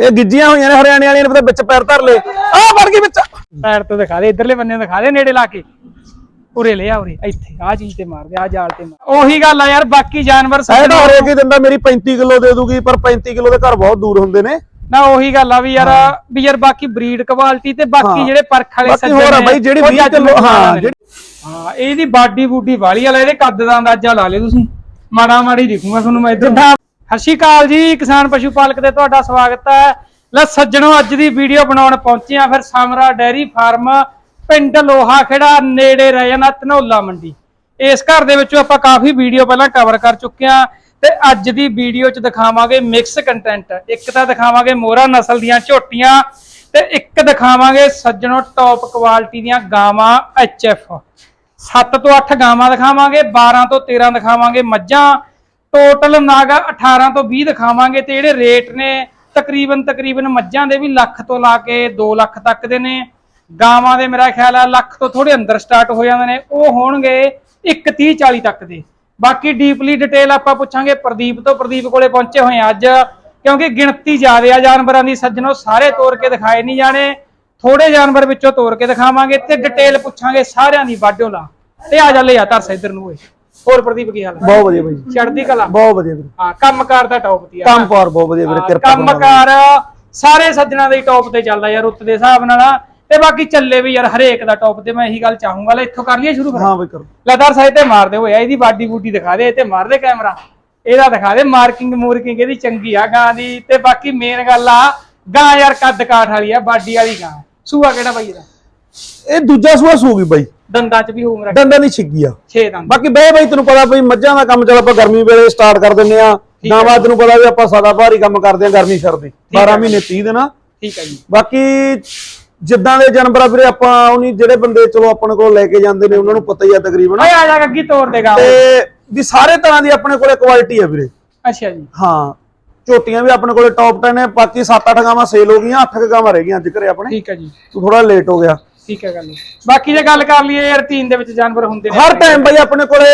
ਇਹ ਗਿੱਜੀਆਂ ਹੋਈਆਂ ਨੇ ਹਰਿਆਣੇ ਵਾਲੀਆਂ ਨੇ ਪਤਾ ਵਿੱਚ ਪੈਰ ਧਰ ਲਏ। ਆ ਵੜ ਗਈ ਵਿੱਚ। ਪੈਰ ਤੋਂ ਦਿਖਾ ਦੇ ਇਧਰਲੇ ਬੰਨੇ ਦਿਖਾ ਦੇ ਨੇੜੇ ਲਾ ਕੇ। ਉਰੇ ਲੈ ਆ ਉਰੇ ਇੱਥੇ ਆ ਚੀਜ਼ ਤੇ ਮਾਰ ਦੇ ਆ ਜਾਲ ਤੇ ਮਾਰ ਉਹੀ ਗੱਲ ਆ ਯਾਰ ਬਾਕੀ ਜਾਨਵਰ ਇਹ ਸੱਜਣੋ- ਤਾਂ ਹਰੇਕ ਹੀ ਦਿੰਦਾ ਮੇਰੀ 35 ਕਿਲੋ ਦੇ ਦੂਗੀ ਪਰ 35 ਕਿਲੋ ਦੇ ਘਰ ਬਹੁਤ ਦੂਰ ਹੁੰਦੇ ਨੇ। ਨਾ ਉਹੀ ਗੱਲ ਆ ਵੀ ਯਾਰ ਵੀ ਯਾਰ ਬਾਕੀ ਬਰੀਡ ਕੁਆਲਿਟੀ ਤੇ ਬਾਕੀ। ਜਿਹੜੇ ਪਰਖ ਵਾਲੇ ਬਾਕੀ ਹੋਰ ਬਾਈ ਜਿਹੜੀ ਉਹ 20 ਕਿਲੋ judgment ਹਾਂ ਹਾਂ ਇਹਦੀ ਬਾਡੀ ਬੂਡੀ ਵਾਲੀ ਵਾਲਾ ਇਹਦੇ ਕੱਦ ਦਾ ਅੰਦਾਜ਼ਾ ਲਾ ਲਿਓ ਤੁਸੀਂ। ਮਾੜਾ ਮਾੜੀ ਦਿਖੂਗਾ ਤੁਹਾਨੂੰ ਮੈਂ ਇੱਧਰ। ਸਤਿ ਸ਼੍ਰੀ ਅਕਾਲ ਜੀ, ਕਿਸਾਨ ਪਸ਼ੂ ਪਾਲਕ ਤੇ ਤੁਹਾਡਾ ਸਵਾਗਤ ਹੈ। ਲੈ ਸੱਜਣੋ, ਅੱਜ ਦੀ ਵੀਡੀਓ ਬਣਾਉਣ ਪਹੁੰਚੇ ਆ ਫਿਰ ਸਾਮਰਾ ਡੈਰੀ ਫਾਰਮ, ਪਿੰਡ ਲੋਹਾ ਖੇੜਾ, ਨੇੜੇ ਰਹਿ ਜਾਣਾ ਧਨੌਲਾ ਮੰਡੀ। ਇਸ ਘਰ ਦੇ ਵਿੱਚੋਂ ਆਪਾਂ ਕਾਫੀ ਵੀਡੀਓ ਪਹਿਲਾਂ ਕਵਰ ਕਰ ਚੁੱਕੇ ਆ ਤੇ ਅੱਜ ਦੀ ਵੀਡੀਓ 'ਚ ਦਿਖਾਵਾਂਗੇ ਮਿਕਸ ਕੰਟੈਂਟ ਇੱਕ ਤਾਂ ਦਿਖਾਵਾਂਗੇ ਮੋਹਰਾ ਨਸਲ ਦੀਆਂ ਝੋਟੀਆਂ ਤੇ ਇੱਕ ਦਿਖਾਵਾਂਗੇ ਸੱਜਣੋ ਟੌਪ ਕੁਆਲਿਟੀ ਦੀਆਂ ਗਾਵਾਂ ਐਚਐਫ 7 ਤੋਂ 8 ਗਾਵਾਂ ਦਿਖਾਵਾਂਗੇ 12 ਤੋਂ 13 ਦਿਖਾਵਾਂਗੇ ਮੱਝਾਂ ਟੋਟਲ ਨਾਗਾ 18 ਤੋਂ 20 ਦਿਖਾਵਾਂਗੇ ਤੇ ਜਿਹੜੇ ਰੇਟ ਨੇ, ਤਕਰੀਬਨ ਤਕਰੀਬਨ ਮੱਝਾਂ ਦੇ ਵੀ ਲੱਖ ਤੋਂ ਲਾ ਕੇ 2 ਲੱਖ ਤੱਕ ਦੇ ਨੇ। ਗਾਵਾਂ ਦੇ ਮੇਰਾ ਖਿਆਲ ਆ ਲੱਖ ਤੋਂ ਥੋੜੇ ਅੰਦਰ ਸਟਾਰਟ ਹੋ ਜਾਂਦੇ ਨੇ। ਉਹ ਹੋਣਗੇ 1 30 40 ਤੱਕ ਦੇ। ਬਾਕੀ ਡੀਪਲੀ ਡਿਟੇਲ ਆਪਾਂ ਪੁੱਛਾਂਗੇ, ਪ੍ਰਦੀਪ ਤੋਂ ਪ੍ਰਦੀਪ ਕੋਲੇ ਪਹੁੰਚੇ ਹੋਏ ਆ ਅੱਜ, ਕਿਉਂਕਿ ਗਿਣਤੀ ਜ਼ਿਆਦੇ ਆ ਜਾਨਵਰਾਂ ਦੀ, ਸੱਜਣੋ ਸਾਰੇ ਤੋੜ ਕੇ ਦਿਖਾਏ ਨਹੀਂ ਜਾਣੇ। ਥੋੜੇ ਜਾਨਵਰ ਵਿੱਚੋਂ ਤੋੜ ਕੇ ਦਿਖਾਵਾਂਗੇ ਤੇ ਡਿਟੇਲ ਪੁੱਛਾਂਗੇ ਸਾਰਿਆਂ ਦੀ ਵਾਢਿਓ ਲਾ ਤੇ ਆ ਜਾ ਲੈ ਆ ਤਰਸ ਇਧਰ ਨੂੰ ਓਏ। ਹੋਰ ਪ੍ਰਦੀਪ ਕੀ ਹਾਲ ਹੈ? ਬਹੁਤ ਵਧੀਆ ਬਾਈ ਜੀ ਚੜ੍ਹਦੀ ਕਲਾ? ਬਹੁਤ ਵਧੀਆ ਵੀਰੇ। ਹਾਂ ਕੰਮਕਾਰ ਦਾ ਟੌਪ ਦੀ ਆ। ਕੰਮ ਪਾਰ ਬਹੁਤ ਵਧੀਆ ਵੀਰੇ ਕਿਰਪਾ। ਕੰਮਕਾਰ ਸਾਰੇ ਸੱਜਣਾ ਦੇ ਟੌਪ ਤੇ ਚੱਲਦਾ ਯਾਰ ਉੱਤ ਦੇ ਹਿਸਾਬ ਨਾਲ ਤੇ ਬਾਕੀ ਚੱਲੇ ਵੀ ਯਾਰ ਹਰੇਕ ਦਾ ਟੌਪ ਤੇ ਮੈਂ ਇਹੀ ਗੱਲ ਚਾਹੂੰਗਾ ਲੈ ਇੱਥੋਂ ਕਰ ਲਈਏ ਸ਼ੁਰੂ ਹਾਂ ਬਈ ਕਰੋ। ਲਦਾਰ ਸਾਈਡ ਤੇ ਮਾਰਦੇ ਹੋਇਆ ਇਹਦੀ ਬਾਡੀ ਬੂਡੀ ਦਿਖਾ ਦੇ ਤੇ ਮਾਰ ਦੇ ਕੈਮਰਾ ਇਹਦਾ ਦਿਖਾ ਦੇ ਮਾਰਕਿੰਗ ਮੂਰਕਿੰਗ ਇਹਦੀ ਚੰਗੀ ਆ ਗਾਂ ਦੀ। ਤੇ ਬਾਕੀ ਮੇਨ ਗੱਲ ਆ ਗਾਂ ਯਾਰ ਕੱਦ ਕਾਠ ਵਾਲੀ ਆ ਬਾਡੀ ਵਾਲੀ ਗਾਂ। ਸੂਆ ਕਿਹੜਾ ਬਾਈ ਇਹਦਾ? ਇਹ ਦੂਜਾ ਸੂਆ ਸੂਗੀ ਬਾਈ। ਦੰਦਾਂ ਚ ਵੀ ਹੋਊ ਮੇਰਾ ਡੰਡਾ ਨਹੀਂ ਛਿੱਗੀ ਆ। 6 ਦੰਦ। ਬਾਕੀ ਬਈ ਬਈ ਤੈਨੂੰ ਪਤਾ ਬਈ ਮੱਝਾਂ ਦਾ ਕੰਮ ਚੱਲ ਆਪਾਂ ਗਰਮੀ ਵੇਲੇ ਸਟਾਰਟ ਕਰ ਦਿੰਨੇ ਆ ਗਾਵਾਂ ਤੈਨੂੰ ਪਤਾ ਵੀ ਆਪਾਂ ਸਦਾ ਭਾਰੀ ਕੰਮ ਕਰਦੇ ਆ ਗਰਮੀ ਸਰਦੀ 12 ਮਹੀਨੇ 30 ਦਿਨ ਆ। ਠੀਕ ਹੈ ਜੀ। ਬਾਕੀ ਜਿੱਦਾਂ ਦੇ ਜਾਨਵਰ ਵੀਰੇ ਆਪਾਂ ਉਹਨੀ ਜਿਹੜੇ ਬੰਦੇ ਚਲੋ ਆਪਣੇ ਕੋਲ ਲੈ ਕੇ ਜਾਂਦੇ ਨੇ ਉਹਨਾਂ ਨੂੰ ਪਤਾ ਹੀ ਆ ਤਕਰੀਬਨ। ਓਏ ਆ ਜਾ ਅੱਗੀ ਤੋੜ ਦੇਗਾ ਤੇ ਵੀ ਸਾਰੇ ਤਰ੍ਹਾਂ ਦੀ ਆਪਣੇ ਕੋਲੇ ਕੁਆਲਿਟੀ ਆ ਵੀਰੇ। ਅੱਛਾ ਜੀ। ਹਾਂ ਝੋਟੀਆਂ ਵੀ ਆਪਣੇ ਕੋਲੇ ਟੌਪ 10 ਨੇ ਬਾਕੀ 7-8 ਗਾਵਾਂ ਸੇਲ ਹੋ ਗਈਆਂ 8 ਗਾਵਾਂ ਰਹਿ ਗਈਆਂ ਅੱਜ ਘਰੇ ਆਪਣੇ। ਠੀਕ ਹੈ ਜੀ। ਤੂੰ ਥੋੜਾ ਲੇਟ ਹੋ ਗਿਆ। ਠੀਕ ਹੈ ਗੱਲ। ਬਾਕੀ ਜੇ ਗੱਲ ਕਰ ਲਈਏ ਯਾਰ ਤੀਨ ਦੇ ਵਿੱਚ ਜਾਨਵਰ ਹੁੰਦੇ ਨੇ। ਹਰ ਟਾਈਮ ਬਈ ਆਪਣੇ ਕੋਲੇ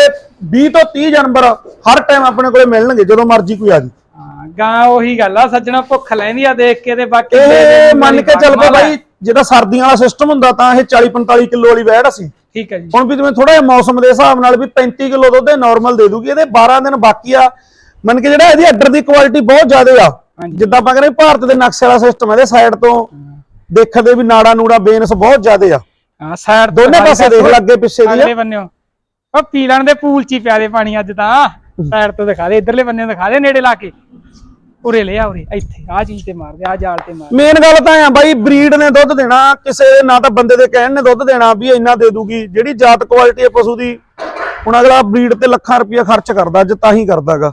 20 ਤੋਂ 30 ਜਾਨਵਰ ਹਰ ਟਾਈਮ ਆਪਣੇ ਕੋਲੇ ਮਿਲਣਗੇ ਜਦੋਂ ਮਰਜ਼ੀ ਕੋਈ ਆ ਜੀ ਹਾਂ ਗਾਂ ਉਹੀ ਗੱਲ ਆ ਸੱਜਣਾ ਭੁੱਖ ਲੈਂਦੀ ਆ ਦੇਖ ਕੇ ਤੇ ਬਾਕੀ ਇਹ ਮੰਨ ਕੇ ਚੱਲ ਪਏ ਬਾਈ ਜਿਹੜਾ ਸਰਦੀਆਂ ਵਾਲਾ ਸਿਸਟਮ ਹੁੰਦਾ ਤਾਂ ਇਹ 40 45 ਕਿਲੋ ਵਾਲੀ ਵੈੜ ਸੀ ਠੀਕ ਹੈ ਜੀ। ਹੁਣ ਵੀ ਜਿਵੇਂ ਥੋੜਾ ਜਿਹਾ ਮੌਸਮ ਦੇ ਹਿਸਾਬ ਨਾਲ ਵੀ 35 ਕਿਲੋ ਦੁੱਧ ਨਾਰਮਲ ਦੇ ਦੂਗੀ ਇਹਦੇ 12 ਦਿਨ ਬਾਕੀ ਆ। ਮੰਨ ਕੇ ਜਿਹੜਾ ਇਹਦੀ ਅੱਡਰ ਦੀ ਕੁਆਲਿਟੀ ਬਹੁਤ ਜ਼ਿਆਦਾ ਆ। ਜਿੱਦਾਂ ਆਪਾਂ ਕਹਿੰਦੇ ਭਾਰਤ ਦੇ ਨਕਸ਼ੇ ਵਾਲਾ ਸਿਸਟਮ ਇਹਦੇ ਸਾਈਡ ਤੋਂ ਦੇਖਦੇ ਵੀ ਨਾੜਾ ਨੂੜਾ ਬੇਨਸ ਬਹੁਤ ਜ਼ਿਆਦਾ ਆ। ਹਾਂ ਸਾਈਡ ਦੋਨੇ ਪਾਸੇ ਦੇਖ ਲੱਗੇ ਪਿੱਛੇ ਦੀ ਅਗਲੇ ਬੰਨਿਓ। ਉਹ ਪੀ ਲੈਣ ਦੇ ਪੂਲ ਚ ਹੀ ਪਿਆ ਦੇ ਪਾਣੀ ਅੱਜ ਤਾਂ। ਸਾਈਡ ਤੋਂ ਦਿਖਾ ਦੇ ਇਧਰਲੇ ਬੰਨੇ ਦਿਖਾ ਦੇ ਨੇੜੇ ਲਾ ਕੇ। ਉਰੇ ਲੈ ਆ ਉਰੇ ਇੱਥੇ ਆ ਚੀਜ਼ ਤੇ ਮਾਰ ਦੇ ਆ ਜਾਲ ਤੇ ਮਾਰ ਮੇਨ ਗੱਲ ਤਾਂ ਆ ਬਾਈ ਬਰੀਡ ਨੇ ਦੁੱਧ ਦੇਣਾ ਕਿਸੇ ਨਾ ਤਾਂ ਬੰਦੇ ਦੇ ਕਹਿਣ ਨੇ ਦੁੱਧ ਦੇਣਾ ਵੀ ਇੰਨਾ ਦੇ ਦੂਗੀ। ਜਿਹੜੀ ਜਾਤ ਕੁਆਲਿਟੀ ਹੈ ਪਸ਼ੂ ਦੀ ਹੁਣ ਅਗਲਾ ਬਰੀਡ ਤੇ ਲੱਖਾਂ ਰੁਪਇਆ ਖਰਚ ਕਰਦਾ ਅੱਜ ਤਾਂ ਹੀ ਕਰਦਾਗਾ।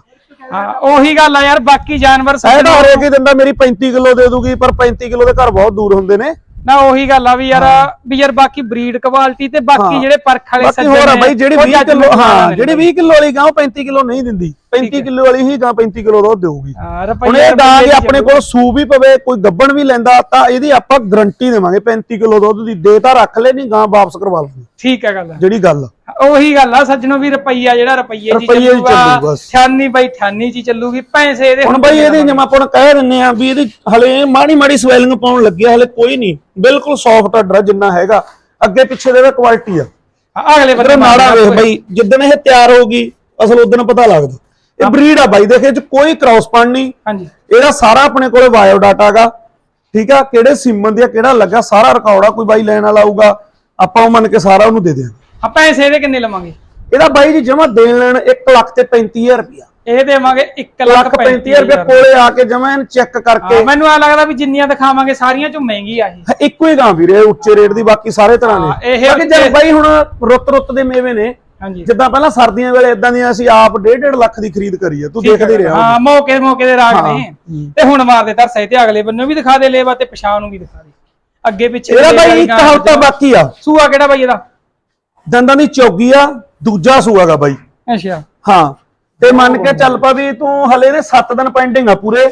ਹਾਂ ਉਹੀ ਗੱਲ ਆ ਯਾਰ ਬਾਕੀ ਜਾਨਵਰ ਇਹ ਤਾਂ ਹਰੇਕ ਹੀ ਦਿੰਦਾ ਮੇਰੀ 35 ਕਿਲੋ ਦੇ ਦੂਗੀ ਪਰ 35 ਕਿਲੋ ਦੇ ਘਰ ਬਹੁਤ ਦੂਰ ਹੁੰਦੇ ਨੇ। ਨਾ ਉਹੀ ਗੱਲ ਆ ਵੀ ਯਾਰ ਵੀ ਯਾਰ ਬਾਕੀ ਬਰੀਡ ਕੁਆਲਿਟੀ ਤੇ ਬਾਕੀ ਹਾਂ। ਜਿਹੜੇ ਪਰਖ ਵਾਲੇ ਬਾਕੀ ਹੋਰ ਆ ਬਾਈ ਜਿਹੜੀ ਉਹ 20 ਕਿਲੋ ਹਾਂ ਜਿਹੜੀ 20 ਕਿਲੋ ਵਾਲੀ ਗਾਂ ਉਹ 35 ਕਿਲੋ ਨਹੀਂ ਦਿੰਦੀ। 35 ਕਿਲੋ ਵਾਲੀ ਹੀ ਗਾਂ 35 ਕਿਲੋ ਦੁੱਧ ਦੇਊਗੀ। ਹਾਂ ਹੁਣ ਰੁਪਈਆ ਇਹ ਗਾਂ ਦੀ ਆਪਣੇ ਕੋਲ ਸੂ ਵੀ ਪਵੇ ਕੋਈ ਗੱਬਣ ਵੀ ਲੈਂਦਾ ਤਾਂ ਇਹਦੀ ਆਪਾਂ ਗਰੰਟੀ ਦੇਵਾਂਗੇ 35 ਕਿਲੋ ਦੁੱਧ ਦੀ ਦੇ ਤਾਂ ਰੱਖ ਲੈ ਨਹੀਂ ਗਾਂ ਵਾਪਸ ਕਰਵਾ ਲੂਗੀ ਠੀਕ ਹੈ ਗੱਲ। ਜਿਹੜੀ ਗੱਲ ਆ। ਉਹੀ ਗੱਲ ਆ ਸੱਜਣੋ ਵੀ ਰੁਪਈਆ ਜਿਹੜਾ ਰੁਪਈਏ ਜੀ ਰੁਪਈਏ 'ਚ ਚੱਲੂਗਾ ਚੱਲੂ ਬਸ। ਠਾਨੀ ਬਾਈ ਠਾਨੀ ਜੀ ਚੱਲੂਗੀ ਪੈਸੇ ਇਹਦੇ ਹੁਣ ਬਾਈ ਇਹਦੀ ਜਿਵੇਂ ਆਪਾਂ ਹੁਣ ਕਹਿ ਦਿੰਨੇ ਆ ਵੀ ਇਹਦੀ ਹਲੇ ਮਾੜੀ ਮਾੜੀ ਸਵੈਲਿੰਗ ਪਾਉਣ ਲੱਗਿਆ ਹਲੇ ਕੋਈ ਨਹੀਂ। ਬਿਲਕੁਲ ਸੌਫਟ ਆਰਡਰ ਜਿੰਨਾ ਹੈਗਾ। ਅੱਗੇ ਪਿੱਛੇ ਦੇ ਕੁਆਲਿਟੀ ਆ। ਅਗਲੇ ਬੰਦੇ ਨਾੜਾ ਵੇਖ ਬਾਈ ਜਿੱਦਣ ਇਹ ਤਿਆਰ ਹੋਊਗੀ ਅਸਲ ਉਦੋਂ ਪਤਾ ਲੱਗਦਾ। ਇਹ ਬਰੀਡ ਆ ਬਾਈ ਦੇਖੇ ਚ ਕੋਈ ਕ੍ਰਾਸ ਪਣ ਨਹੀਂ। ਹਾਂਜੀ। ਇਹਦਾ ਸਾਰਾ ਆਪਣੇ ਕੋਲੇ ਬਾਇਓ ਡਾਟਾ ਗਾ ਠੀਕ ਆ ਕਿਹੜੇ ਸੀਮਨ ਦੀ ਆ ਕਿਹੜਾ ਲੱਗਾ ਸਾਰਾ ਰਿਕਾਰਡ ਆ ਕੋਈ ਬਾਈ ਲੈਣ ਵਾਲਾ ਆਊਗਾ। ਆਪਾਂ ਉਹ ਮੰਨ ਕੇ ਸਾਰਾ ਉਹਨੂੰ ਦੇ ਦਿਆਂਗੇ। ਆ ਪੈਸੇ ਇਹਦੇ ਕਿੰਨੇ ਲਵਾਂਗੇ? ਇਹਦਾ ਬਾਈ ਜੀ ਜਮਾ ਦੇਣ ਲੈਣ 1 ਲੱਖ ਤੇ 35000 ਰੁਪਇਆ। ਇਹ ਦੇਵਾਂਗੇ 1 ਲੱਖ ਲੱਖ 35000 ਰੁਪਏ ਕੋਲੇ ਆ ਕੇ ਜਮਾ ਇਹਨੂੰ ਚੈੱਕ ਕਰਕੇ। ਮੈਨੂੰ ਆ ਲੱਗਦਾ ਵੀ ਜਿੰਨੀਆਂ ਦਿਖਾਵਾਂਗੇ ਸਾਰੀਆਂ ਚੋਂ ਮਹਿੰਗੀ ਆ ਇਹ। ਇੱਕੋ ਹੀ ਗਾਂ ਵੀਰੇ ਉੱਚੇ ਰੇਟ ਦੀ ਬਾਕੀ ਸਾਰੇ ਤਰ੍ਹਾਂ ਨੇ ਬਾਕੀ ਜੇ ਬਾਈ ਹੁਣ ਰੁੱਤ ਰੁੱਤ ਦੇ ਮੇਵੇ ਨੇ। ਹਾਂਜੀ। ਜਿੱਦਾਂ ਪਹਿਲਾਂ ਸਰਦੀਆਂ ਵੇਲੇ ਇਦਾਂ ਦੀਆਂ ਅਸੀਂ ਆਪ 1.5 ਲੱਖ ਦੀ ਖਰੀਦ ਕਰੀ ਆ ਤੂੰ ਦੇਖਦੇ ਰਿਹਾ। ਹਾਂ ਮੌਕੇ ਮੌਕੇ ਦੇ ਰਾਗ ਨੇ। ਤੇ ਹੁਣ ਮਾਰ ਦੇ ਤਰਸੇ ਤੇ ਅਗਲੇ ਬੰਨੋਂ ਵੀ ਦਿਖਾ ਦੇ ਲੇਵਾ ਤੇ ਪਛਾਣ ਨੂੰ ਵੀ ਦਿਖਾ ਦੇ। ਅੱਗੇ ਪਿੱਛੇ ਇਹਦਾ ਬਾਈ ਇੱਕ ਹਫ਼ਤਾ ਬਾਕੀ ਆ। ਸੂਆ ਕਿਹੜਾ ਬਾਈ ਇਹਦਾ? ਦੰਦਾਂ ਦੀ ਚੌਗੀ ਆ ਦੂਜਾ ਸੂਆਗਾ ਬਾਈ। ਅੱਛਾ। ਹਾਂ ਤੇ ਮੰਨ ਕੇ ਚੱਲ ਪਾ ਵੀ ਤੂੰ ਹਲੇ ਨੇ 7 ਦਿਨ ਪੈਂਡਿੰਗ ਆ ਪੂਰੇ।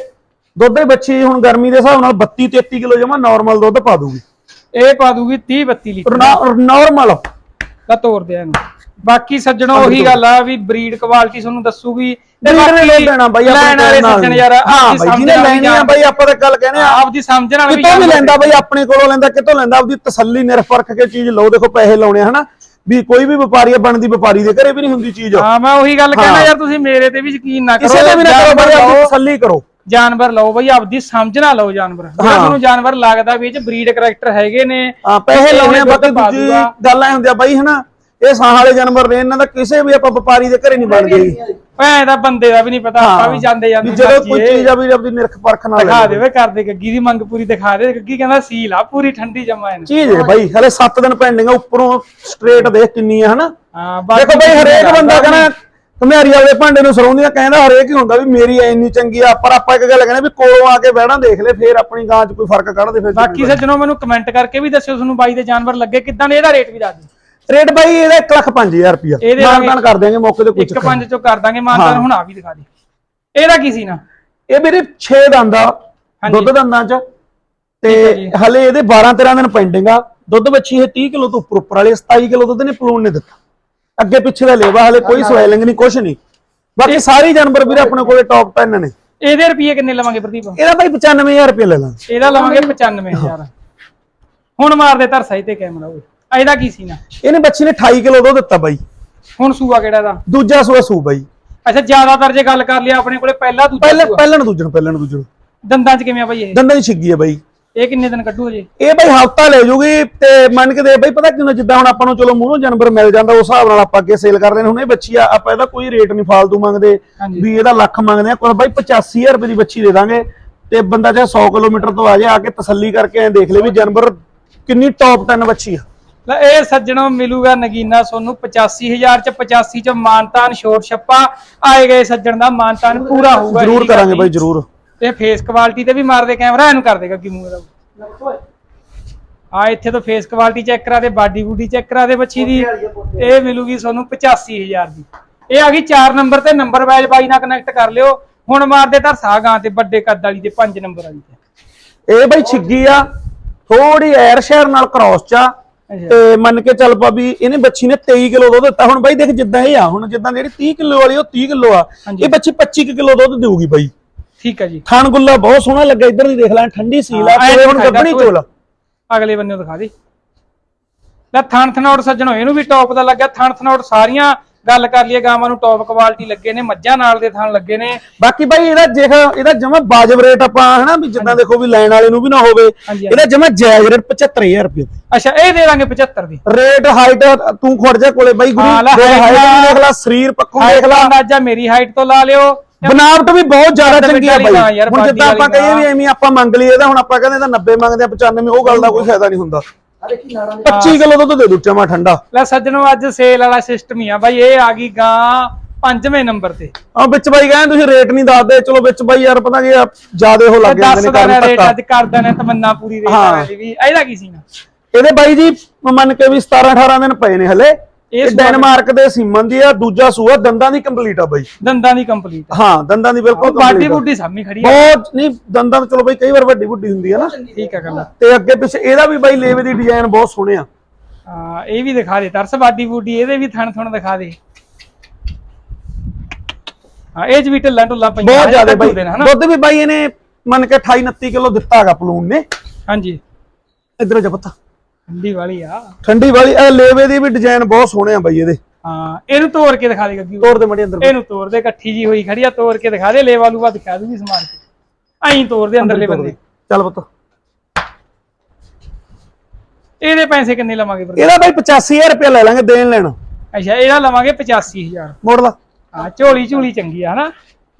ਦੁੱਧ ਦੇ ਬੱਚੀ ਹੁਣ ਗਰਮੀ ਦੇ ਹਿਸਾਬ ਨਾਲ 32 33 ਕਿਲੋ ਜਮਾ ਨਾਰਮਲ ਦੁੱਧ ਪਾ ਦੂਗੀ। ਇਹ ਪਾ ਦੂਗੀ 30 32 ਲੀਟਰ। ਨਾਰਮਲ ਤਾਂ ਤੋੜ ਦੇ ਇਹਨੂੰ ਬਾਕੀ ਸੱਜਣੋ ਉਹੀ ਗੱਲ ਆ ਵੀ ਬਰੀਡ ਕੁਆਲਿਟੀ ਤੁਹਾਨੂੰ ਦੱਸੂਗੀ। ਤੇ ਨੇ ਬਾਕੀ ਦੁੱਧ ਦੇਣਾ ਬਾਈ ਲੈਣ ਵਾਲੇ ਨਾਲ ਸੱਜਣ ਯਾਰ ਹਾਂ ਬਾਈ ਸਮਝ ਜਿਹਨੇ ਲੈਣੀ ਆ। ਬਾਈ ਆਪਾਂ ਤਾਂ ਗੱਲ ਕਹਿੰਦੇ ਆ। ਆਪਦੀ ਸਮਝ ਨਾਲ ਵੀ ਕਿਤੋਂ ਵੀ ਲੈਂਦਾ ਬਾਈ ਆਪਣੇ ਕੋਲੋਂ ਲੈਂਦਾ ਕਿਤੋਂ ਲੈਂਦਾ ਆਪਦੀ ਤਸੱਲੀ ਨਿਰਪਰਖ ਕੇ ਚੀਜ਼ ਲਓ। ਦੇਖੋ ਪੈਸੇ ਲਾਉਣੇ ਹਨਾ? ਵੀ ਕੋਈ ਵੀ ਵਪਾਰੀ ਆ ਬਣਦੀ ਵਪਾਰੀ ਦੇ ਘਰੇ ਵੀ ਨਹੀਂ ਹੁੰਦੀ ਚੀਜ਼। ਹਾਂ ਮੈਂ ਉਹੀ ਗੱਲ ਕਹਿਣਾ। ਯਾਰ ਤੁਸੀਂ ਮੇਰੇ ਤੇ ਵੀ ਯਕੀਨ ਨਾ ਕਰੋ। ਕਿਸੇ ਤੇ ਵੀ ਨਾ ਕਰੋ ਬਾਈ ਆਪਦੀ ਤਸੱਲੀ ਕਰੋ। ਜਾਨਵਰ ਲਓ ਬਈ ਆਪਦੀ ਸਮਝ ਨਾਲ ਲਓ ਜਾਨਵਰ। ਜਿਹੜਾ। ਤੁਹਾਨੂੰ ਜਾਨਵਰ ਲੱਗਦਾ ਵੀ ਇਹ ਚ ਬਰੀਡ ਕੈਰੈਕਟਰ ਹੈਗੇ ਨੇ। ਪੈਸੇ ਲਾਉਣੇ ਬਾਕੀ ਦੂਜੀ। ਗੱਲ ਐ ਹੁੰਦੀ ਆ ਬਾਈ ਹਨਾ? ਇਹ ਸਾਹ ਵਾਲੇ ਜਾਨਵਰ ਨੇ ਇਹਨਾਂ ਦਾ ਕਿਸੇ ਵੀ ਆਪਾਂ ਵਪਾਰੀ ਦੇ ਘਰੇ ਨਹੀਂ ਬਣਦੇ ਭੈਣ ਦਾ ਬੰਦੇ ਦਾ ਵੀ ਨਹੀਂ ਪਤਾ ਆਪਾਂ ਵੀ ਜਾਂਦੇ ਜਾਂਦੇ ਜਦੋਂ ਕੋਈ। ਚੀਜ਼ ਆ ਵੀ ਆਪਦੀ ਨਿਰਖ ਪਰਖ ਨਾਲ ਦਿਖਾ ਦੇਵੇ ਕਰਦੇ ਗੱਗੀ ਦੀ ਮੰਗ ਪੂਰੀ ਦਿਖਾ ਦੇ ਗੱਗੀ ਕਹਿੰਦਾ ਸੀਲ ਆ ਪੂਰੀ ਠੰਡੀ ਜਮਾ ਇਹਨੂੰ। ਚੀਜ਼ ਹੈ ਬਾਈ ਹਲੇ 7 ਦਿਨ ਪੈਂਡਿੰਗ ਆ ਉੱਪਰੋਂ ਸਟ੍ਰੇਟ ਦੇਖ ਕਿੰਨੀ ਆ ਹਨਾ। ਹਾਂ ਦੇਖੋ ਬਾਈ ਹਰੇਕ ਬੰਦਾ ਕਹਿੰਦਾ ਘਮਿਆਰੀ ਵਾਲੇ ਭਾਂਡੇ ਨੂੰ ਸਰੋਂਦੀਆਂ ਕਹਿੰਦਾ ਹਰੇਕ ਹੀ ਹੁੰਦਾ ਵੀ ਮੇਰੀ ਇੰਨੀ ਚੰਗੀ ਆ ਪਰ ਆਪਾਂ ਇੱਕ ਗੱਲ ਕਹਿੰਦੇ ਵੀ ਕੋਲੋਂ ਆ ਕੇ ਬਹਿਣਾ ਦੇਖ ਲੈ ਫੇਰ ਆਪਣੀ ਗਾਂ 'ਚ ਕੋਈ ਫ਼ਰਕ ਕੱਢ ਦੇ ਫਿਰ ਬਾਕੀ ਸੱਜਣੋ ਮੈਨੂੰ ਕਮੈਂਟ ਕਰਕੇ ਵੀ ਦੱਸਿਓ ਤੁਹਾਨੂੰ ਬਾਈ ਦੇ ਜਾਨਵਰ ਲੱਗੇ ਕਿੱਦਾਂ ਨੇ ਇਹਦਾ ਰੇਟ ਵੀ ਦੱਸ ਦਿਓ। ਰੇਟ ਬਾਈ ਇਹਦਾ 1 ਲੱਖ 5000 ਰੁਪਿਆ ਇਹਦੇ ਮਾਨਦਾਨ ਕਰ ਦਿਆਂਗੇ ਮੌਕੇ ਤੇ ਚੱਕਰ ਪੰਜ ਚੋਂ ਕਰ ਦਾਂਗੇ ਮਾਨਦਾਨ ਹੁਣ ਆ ਵੀ ਦਿਖਾ ਦੇ। ਇਹਦਾ ਕੀ ਸੀ ਨਾ। ਇਹ ਮੇਰੇ 6 ਦੰਦ। ਦੁੱਧ ਦੰਦਾਂ 'ਚ। ਤੇ। ਹਲੇ ਇਹਦੇ 12 13 ਦਿਨ ਪੈਂਡਿੰਗ ਆ। ਦੁੱਧ ਬੱਚੀ ਇਹ 30 ਕਿਲੋ ਤੋਂ ਉੱਪਰ ਉੱਪਰ ਵਾਲੇ 27 ਕਿਲੋ ਦੁੱਧ ਨੇ ਪਲੂਣ ਨੇ ਦਿੱਤਾ। ਅੱਗੇ ਪਿੱਛੇ ਦਾ ਲੇਵਾ ਹਲੇ ਕੋਈ ਸਵੈਲਿੰਗ ਨਹੀਂ ਕੁਛ ਨਹੀਂ। ਬਾਕੀ ਸਾਰੇ ਜਾਨਵਰ ਵੀਰੇ ਆਪਣੇ ਕੋਲੇ ਟੌਪ 10 ਨੇ। ਇਹਦੇ ਰੁਪਏ ਕਿੰਨੇ ਲਵਾਂਗੇ ਪ੍ਰਦੀਪ? ਇਹਦਾ ਬਾਈ 95000 ਰੁਪਏ ਲੈ ਲਾਂਗੇ। ਇਹਦਾ ਲਵਾਂਗੇ 95000 ਹੁਣ ਮਾਰ ਦੇ ਧਰ ਸਹੀ ਤੇ ਕੈਮਰਾ ਓਏ। ਇਹਦਾ ਕੀ ਸੀ ਨਾ ਇਹਨੇ ਬੱਚੀ ਨੇ 28 ਕਿਲੋ ਦੁੱਧ ਦਿੱਤਾ ਬਾਈ। ਹੁਣ ਸੂਆ ਕਿਹੜਾ ਦਾ ਦੂਜਾ ਸੂਆ ਸੂ ਬਾਈ। ਅੱਛਾ ਜ਼ਿਆਦਾਤਰ ਜੇ ਗੱਲ ਕਰ ਲਈ ਆਪਣੇ ਕੋਲੇ ਪਹਿਲਾ ਦੂਜਾ ਪਹਿਲਾਂ ਸੂਆ। ਪਹਿਲਾਂ ਨੂੰ ਦੂਜਣ ਪਹਿਲਾਂ ਨੂੰ ਦੂਜਣ। ਦੰਦਾਂ 'ਚ ਕਿਵੇਂ ਆ ਬਾਈ ਇਹ? ਦੰਦਾਂ ਦੀ ਛਿੱਗੀ ਹੈ ਬਾਈ। ਇਹ ਕਿੰਨੇ ਦਿਨ ਕੱਢੂ ਅਜੇ ਇਹ ਬਾਈ ਹਫਤਾ ਲੈ ਜੂਗੀ ਤੇ ਮੰਨ ਕੇ ਦੇ ਬਾਈ ਪਤਾ ਕਿਉਂ ਜਿੱਦਾਂ ਹੁਣ ਆਪਾਂ ਨੂੰ ਚਲੋ ਮੂਹਰੋਂ ਜਾਨਵਰ ਮਿਲ ਜਾਂਦਾ ਉਸ ਹਿਸਾਬ ਨਾਲ ਆਪਾਂ ਅੱਗੇ ਸੇਲ ਕਰਦੇ ਨੇ ਹੁਣ ਇਹ ਬੱਚੀ ਆ ਆਪਾਂ ਇਹਦਾ ਕੋਈ ਰੇਟ ਨਹੀਂ ਫਾਲਤੂ ਮੰਗਦੇ ਹਾਂਜੀ। ਵੀ ਇਹਦਾ ਲੱਖ ਮੰਗਦੇ ਆ ਕੋਈ ਬਾਈ 85000 ਰੁਪਏ ਦੀ ਬੱਚੀ ਦੇ ਦਾਂਗੇ। ਤੇ ਬੰਦਾ ਚਾਹੇ 100 ਕਿਲੋਮੀਟਰ ਤੋਂ ਆ ਜਾਏ ਆ ਕੇ ਤਸੱਲੀ ਕਰਕੇ ਐ ਦੇਖ ਲੈ ਵੀ ਜਾਨਵਰ ਕਿੰਨੀ ਟੌਪ 10 ਬੱਚੀ ਆ। ਲੈ ਇਹ ਸੱਜਣੋਂ ਮਿਲੂਗਾ ਨਗੀਨਾ ਸੋਨੂੰ 85000 ਚ 85 ਚ ਮਾਨਤਾਨ ਛੋਟ ਛੱਪਾ ਆਏ ਗਏ ਸੱਜਣ ਦਾ ਮਾਨਤਾਨ ਪੂਰਾ ਹੋਊਗਾ ਜ਼ਰੂਰ ਕਰਾਂਗੇ। ਬਾਈ ਜ਼ਰੂਰ। ਤੇ ਫੇਸ ਕੁਆਲਿਟੀ ਤੇ ਵੀ ਮਾਰਦੇ ਕੈਮਰਾ ਇਹਨੂੰ ਕਰ ਦੇਗਾ ਕੀ ਮੂੰਹ ਦਾ ਆ ਇੱਥੇ ਤੋਂ ਫੇਸ ਕੁਆਲਿਟੀ ਚੈੱਕ ਕਰਾ ਦੇ ਬਾਡੀ ਬੂਡੀ ਚੈੱਕ ਕਰਾ ਦੇ ਬੱਚੀ ਦੀ। ਇਹ ਮਿਲੂਗੀ ਤੁਹਾਨੂੰ 85000 ਦੀ। ਇਹ ਆ ਗਈ 4 ਨੰਬਰ ਤੇ ਨੰਬਰ ਵਾਈਜ਼ ਬਾਈ ਨਾਲ ਕਨੈਕਟ ਕਰ ਲਿਓ। ਹੁਣ ਮਾਰਦੇ ਧਰਸਾ ਗਾਂ ਤੇ ਵੱਡੇ ਕੱਦ ਵਾਲੀ ਤੇ 5 ਨੰਬਰ ਵਾਲੀ ਤੇ। ਇਹ ਬਾਈ ਛਿੱਗੀ ਆ ਥੋੜੀ ਐਰ ਸ਼ਹਿਰ ਨਾਲ ਕ੍ਰਾਸ ਚ। ਤੇ ਮੰਨ ਕੇ ਚੱਲ ਪਾ ਵੀ ਇਹਨੇ ਬੱਚੀ ਨੇ 23 ਕਿਲੋ ਦੁੱਧ ਦਿੱਤਾ। ਹੁਣ ਬਾਈ ਦੇਖ ਜਿੱਦਾਂ ਇਹ ਆ ਹੁਣ ਜਿੱਦਾਂ ਜਿਹੜੀ 30 ਕਿਲੋ ਵਾਲੀ ਉਹ 30 ਕਿਲੋ ਆ। ਇਹ ਬੱਚੀ 25 ਕਿਲੋ ਦੁੱਧ ਦੇਊਗੀ ਬਾਈ। ਠੀਕ ਹੈ ਜੀ। ਥਣ ਗੁੱਲਾ ਬਹੁਤ ਸੋਹਣਾ ਲੱਗਾ ਇੱਧਰ ਦੀ ਦੇਖ ਲੈ ਠੰਡੀ ਸੀਲ ਆ ਤੇ ਹੁਣ ਗੱਭਣੀ ਚੋਲ ਅਗਲੇ ਬੰਨੇ ਦਿਖਾ ਦੇ। ਲੈ ਥਣ ਥਨੌੜ ਸੱਜਣੋ ਇਹਨੂੰ ਵੀ ਟੌਪ ਦਾ ਲੱਗਿਆ। ਥਣ ਥਨੌੜ ਸਾਰੀਆਂ ਗੱਲ ਕਰ ਲਈਏ ਗਾਵਾਂ ਨੂੰ ਟੌਪ ਕੁਆਲਿਟੀ ਲੱਗੇ ਨੇ ਮੱਝਾਂ ਨਾਲ ਦੇ ਥਣ ਲੱਗੇ ਨੇ। ਬਾਕੀ ਬਾਈ ਇਹਦਾ ਦੇਖ ਇਹਦਾ ਜਮਾ ਬਾਜਬ ਰੇਟ ਆਪਾਂ ਹਨਾ ਵੀ ਜਿੱਦਾਂ ਦੇਖੋ ਵੀ ਲੈਣ ਵਾਲੇ ਨੂੰ ਵੀ ਨਾ ਹੋਵੇ ਇਹਦਾ ਜਮਾ ਜਾਇਜ਼ ਰੇਟ 75000 ਰੁਪਏ ਅੱਛਾ ਇਹ ਦੇ ਦਾਂਗੇ 75 ਦੀ। ਰੇਟ ਹਾਈਟ ਤੂੰ ਖੜ ਜਾ ਕੋਲੇ ਬਾਈ ਗੁਰੂ ਹਾਈਟ ਦੇਖ ਲੈ ਸਰੀਰ ਪੱਖੋਂ ਦੇਖ ਲੈ। ਅੰਦਾਜ਼ਾ ਮੇਰੀ ਹਾਈਟ ਤੋਂ ਲਾ ਲਿਓ। ਬਨਾਵਟ ਵੀ ਬਹੁਤ ਜ਼ਿਆਦਾ ਚੰਗੀ ਆ ਬਾਈ। ਹੁਣ ਜਿੱਦਾਂ ਆਪਾਂ ਕਹੀਏ ਵੀ ਐਵੇਂ ਆਪਾਂ ਮੰਗ ਲਈਏ ਇਹਦਾ ਹੁਣ ਆਪਾਂ ਕਹਿੰਦੇ ਇਹਦਾ 90 ਮੰਗਦੇ ਆ 95 ਉਹ ਗੱਲ ਦਾ ਕੋਈ ਫਾਇਦਾ ਨਹੀਂ ਹੁੰਦਾ। 25 ਕਿਲੋ ਦੁੱਧ ਦੇ ਦੂ ਚਮਾ ਠੰਡਾ। ਲੈ ਸੱਜਣੋ ਅੱਜ ਸੇਲ ਵਾਲਾ ਸਿਸਟਮ ਹੀ ਆ ਬਾਈ ਇਹ ਆ ਗਈ ਗਾਂ ਪੰਜਵੇਂ ਨੰਬਰ ਤੇ। ਆ ਵਿੱਚ ਬਾਈ ਕਹਿੰਦੇ ਤੁਸੀਂ ਰੇਟ ਨਹੀਂ ਦੱਸਦੇ। ਚਲੋ ਵਿੱਚ ਬਾਈ ਯਾਰ ਪਤਾ ਕੀ ਜਿਆਦੇ ਹੋ ਲੱਗ ਜਾਂਦੇ ਦੱਸ ਨੇ ਦਾ ਕਰਨ ਰੇਟ ਧੱਕਾ ਅੱਜ ਕਰਦਾ ਨੇ ਤਮੰਨਾ ਪੂਰੀ ਰੇਟ ਹਾਂ। ਵਾਲੀ ਵੀ ਇਹਦਾ ਕੀ ਸੀ ਨਾ ਇਹਦੇ ਬਾਈ ਜੀ ਮੰਨ ਕੇ ਵੀ 17 18 ਦਿਨ ਪਏ ਨੇ ਹਲੇ। ਇਹ ਡੈਨਮਾਰਕ ਦੇ ਸੀਮਨ ਦੀ ਆ ਦੂਜਾ ਸੂਆ ਦੰਦਾਂ ਦੀ ਕੰਪਲੀਟ ਆ ਬਾਈ। ਦੰਦਾਂ ਦੀ ਕੰਪਲੀਟ ਹਾਂ ਦੰਦਾਂ ਦੀ ਬਿਲਕੁਲ ਬਾਡੀ। ਬੁੱਡੀ ਸਾਹਮਣੇ ਖੜੀ ਆ। ਬਹੁਤ ਨਹੀਂ ਦੰਦਾਂ ਤਾਂ ਚਲੋ ਬਾਈ ਕਈ ਵਾਰ ਵੱਡੀ ਵੱਡੀ ਹੁੰਦੀ ਆ ਨਾ। ਠੀਕ ਆ ਗੱਲ ਤੇ ਅੱਗੇ ਪਿੱਛੇ ਇਹਦਾ ਵੀ ਬਾਈ ਲੇਵੇ ਦੀ ਡਿਜ਼ਾਈਨ ਬਹੁਤ ਸੋਹਣੇ ਆ। ਹਾਂ ਇਹ ਵੀ ਦਿਖਾ ਦੇ ਤਰਸ ਬਾਡੀ ਬੂਡੀ ਇਹਦੇ ਵੀ ਥਣ ਥਣ ਦਿਖਾ ਦੇ। ਹਾਂ ਇਹ ਚ ਵੀ ਢਿੱਲਾਂ ਢੁੱਲਾਂ ਪਈਆਂ ਬਹੁਤ ਜ਼ਿਆਦਾ ਬਾਈ। ਦੁੱਧ ਵੀ ਬਾਈ ਇਹਨੇ ਮੰਨ ਕੇ 28 29 ਕਿਲੋ ਦਿੱਤਾ ਹੈਗਾ ਪਲੂਨ ਨੇ। ਹਾਂਜੀ। ਇਧਰ ਜਾ ਪੱਤਾ। ਠੰਡੀ ਵਾਲੀ ਆ। ਠੰਡੀ ਵਾਲੀ ਇਹ ਲੇਵੇ ਦੀ ਵੀ ਡਿਜ਼ਾਈਨ ਬਹੁਤ ਸੋਹਣੇ ਆ ਬਾਈ ਇਹਦੇ। ਹਾਂ ਇਹਨੂੰ ਤੋੜ ਕੇ ਦਿਖਾ ਦੇ ਗੱਗੀ। ਤੋੜ ਦੇ ਮੜੀ ਅੰਦਰ ਇਹਨੂੰ ਤੋੜ ਦੇ ਇਕੱਠੀ ਜੀ ਹੋਈ ਖੜੀ ਆ ਤੋੜ ਕੇ ਦਿਖਾ ਦੇ ਲੇਵਾ ਲੂਵਾ ਦਿਖਾ ਦੂਗੀ ਸਮਾਰ ਕੇ ਐਂ ਤੋੜ ਦੇ ਅੰਦਰਲੇ ਬੰਦੇ। ਚੱਲ ਪੁੱਤ। ਇਹਦੇ ਪੈਸੇ ਕਿੰਨੇ ਲਵਾਂਗੇ ਇਹਦਾ ਬਾਈ 85000 ਰੁਪਏ ਲੈ ਲਾਂਗੇ ਦੇਣ ਲੈਣ। ਅੱਛਾ ਇਹਦਾ ਲਵਾਂਗੇ 85000 ਮੋੜ ਲਾ। ਹਾਂ ਝੋਲੀ ਝੂਲੀ ਚੰਗੀ ਆ ਹਨਾ?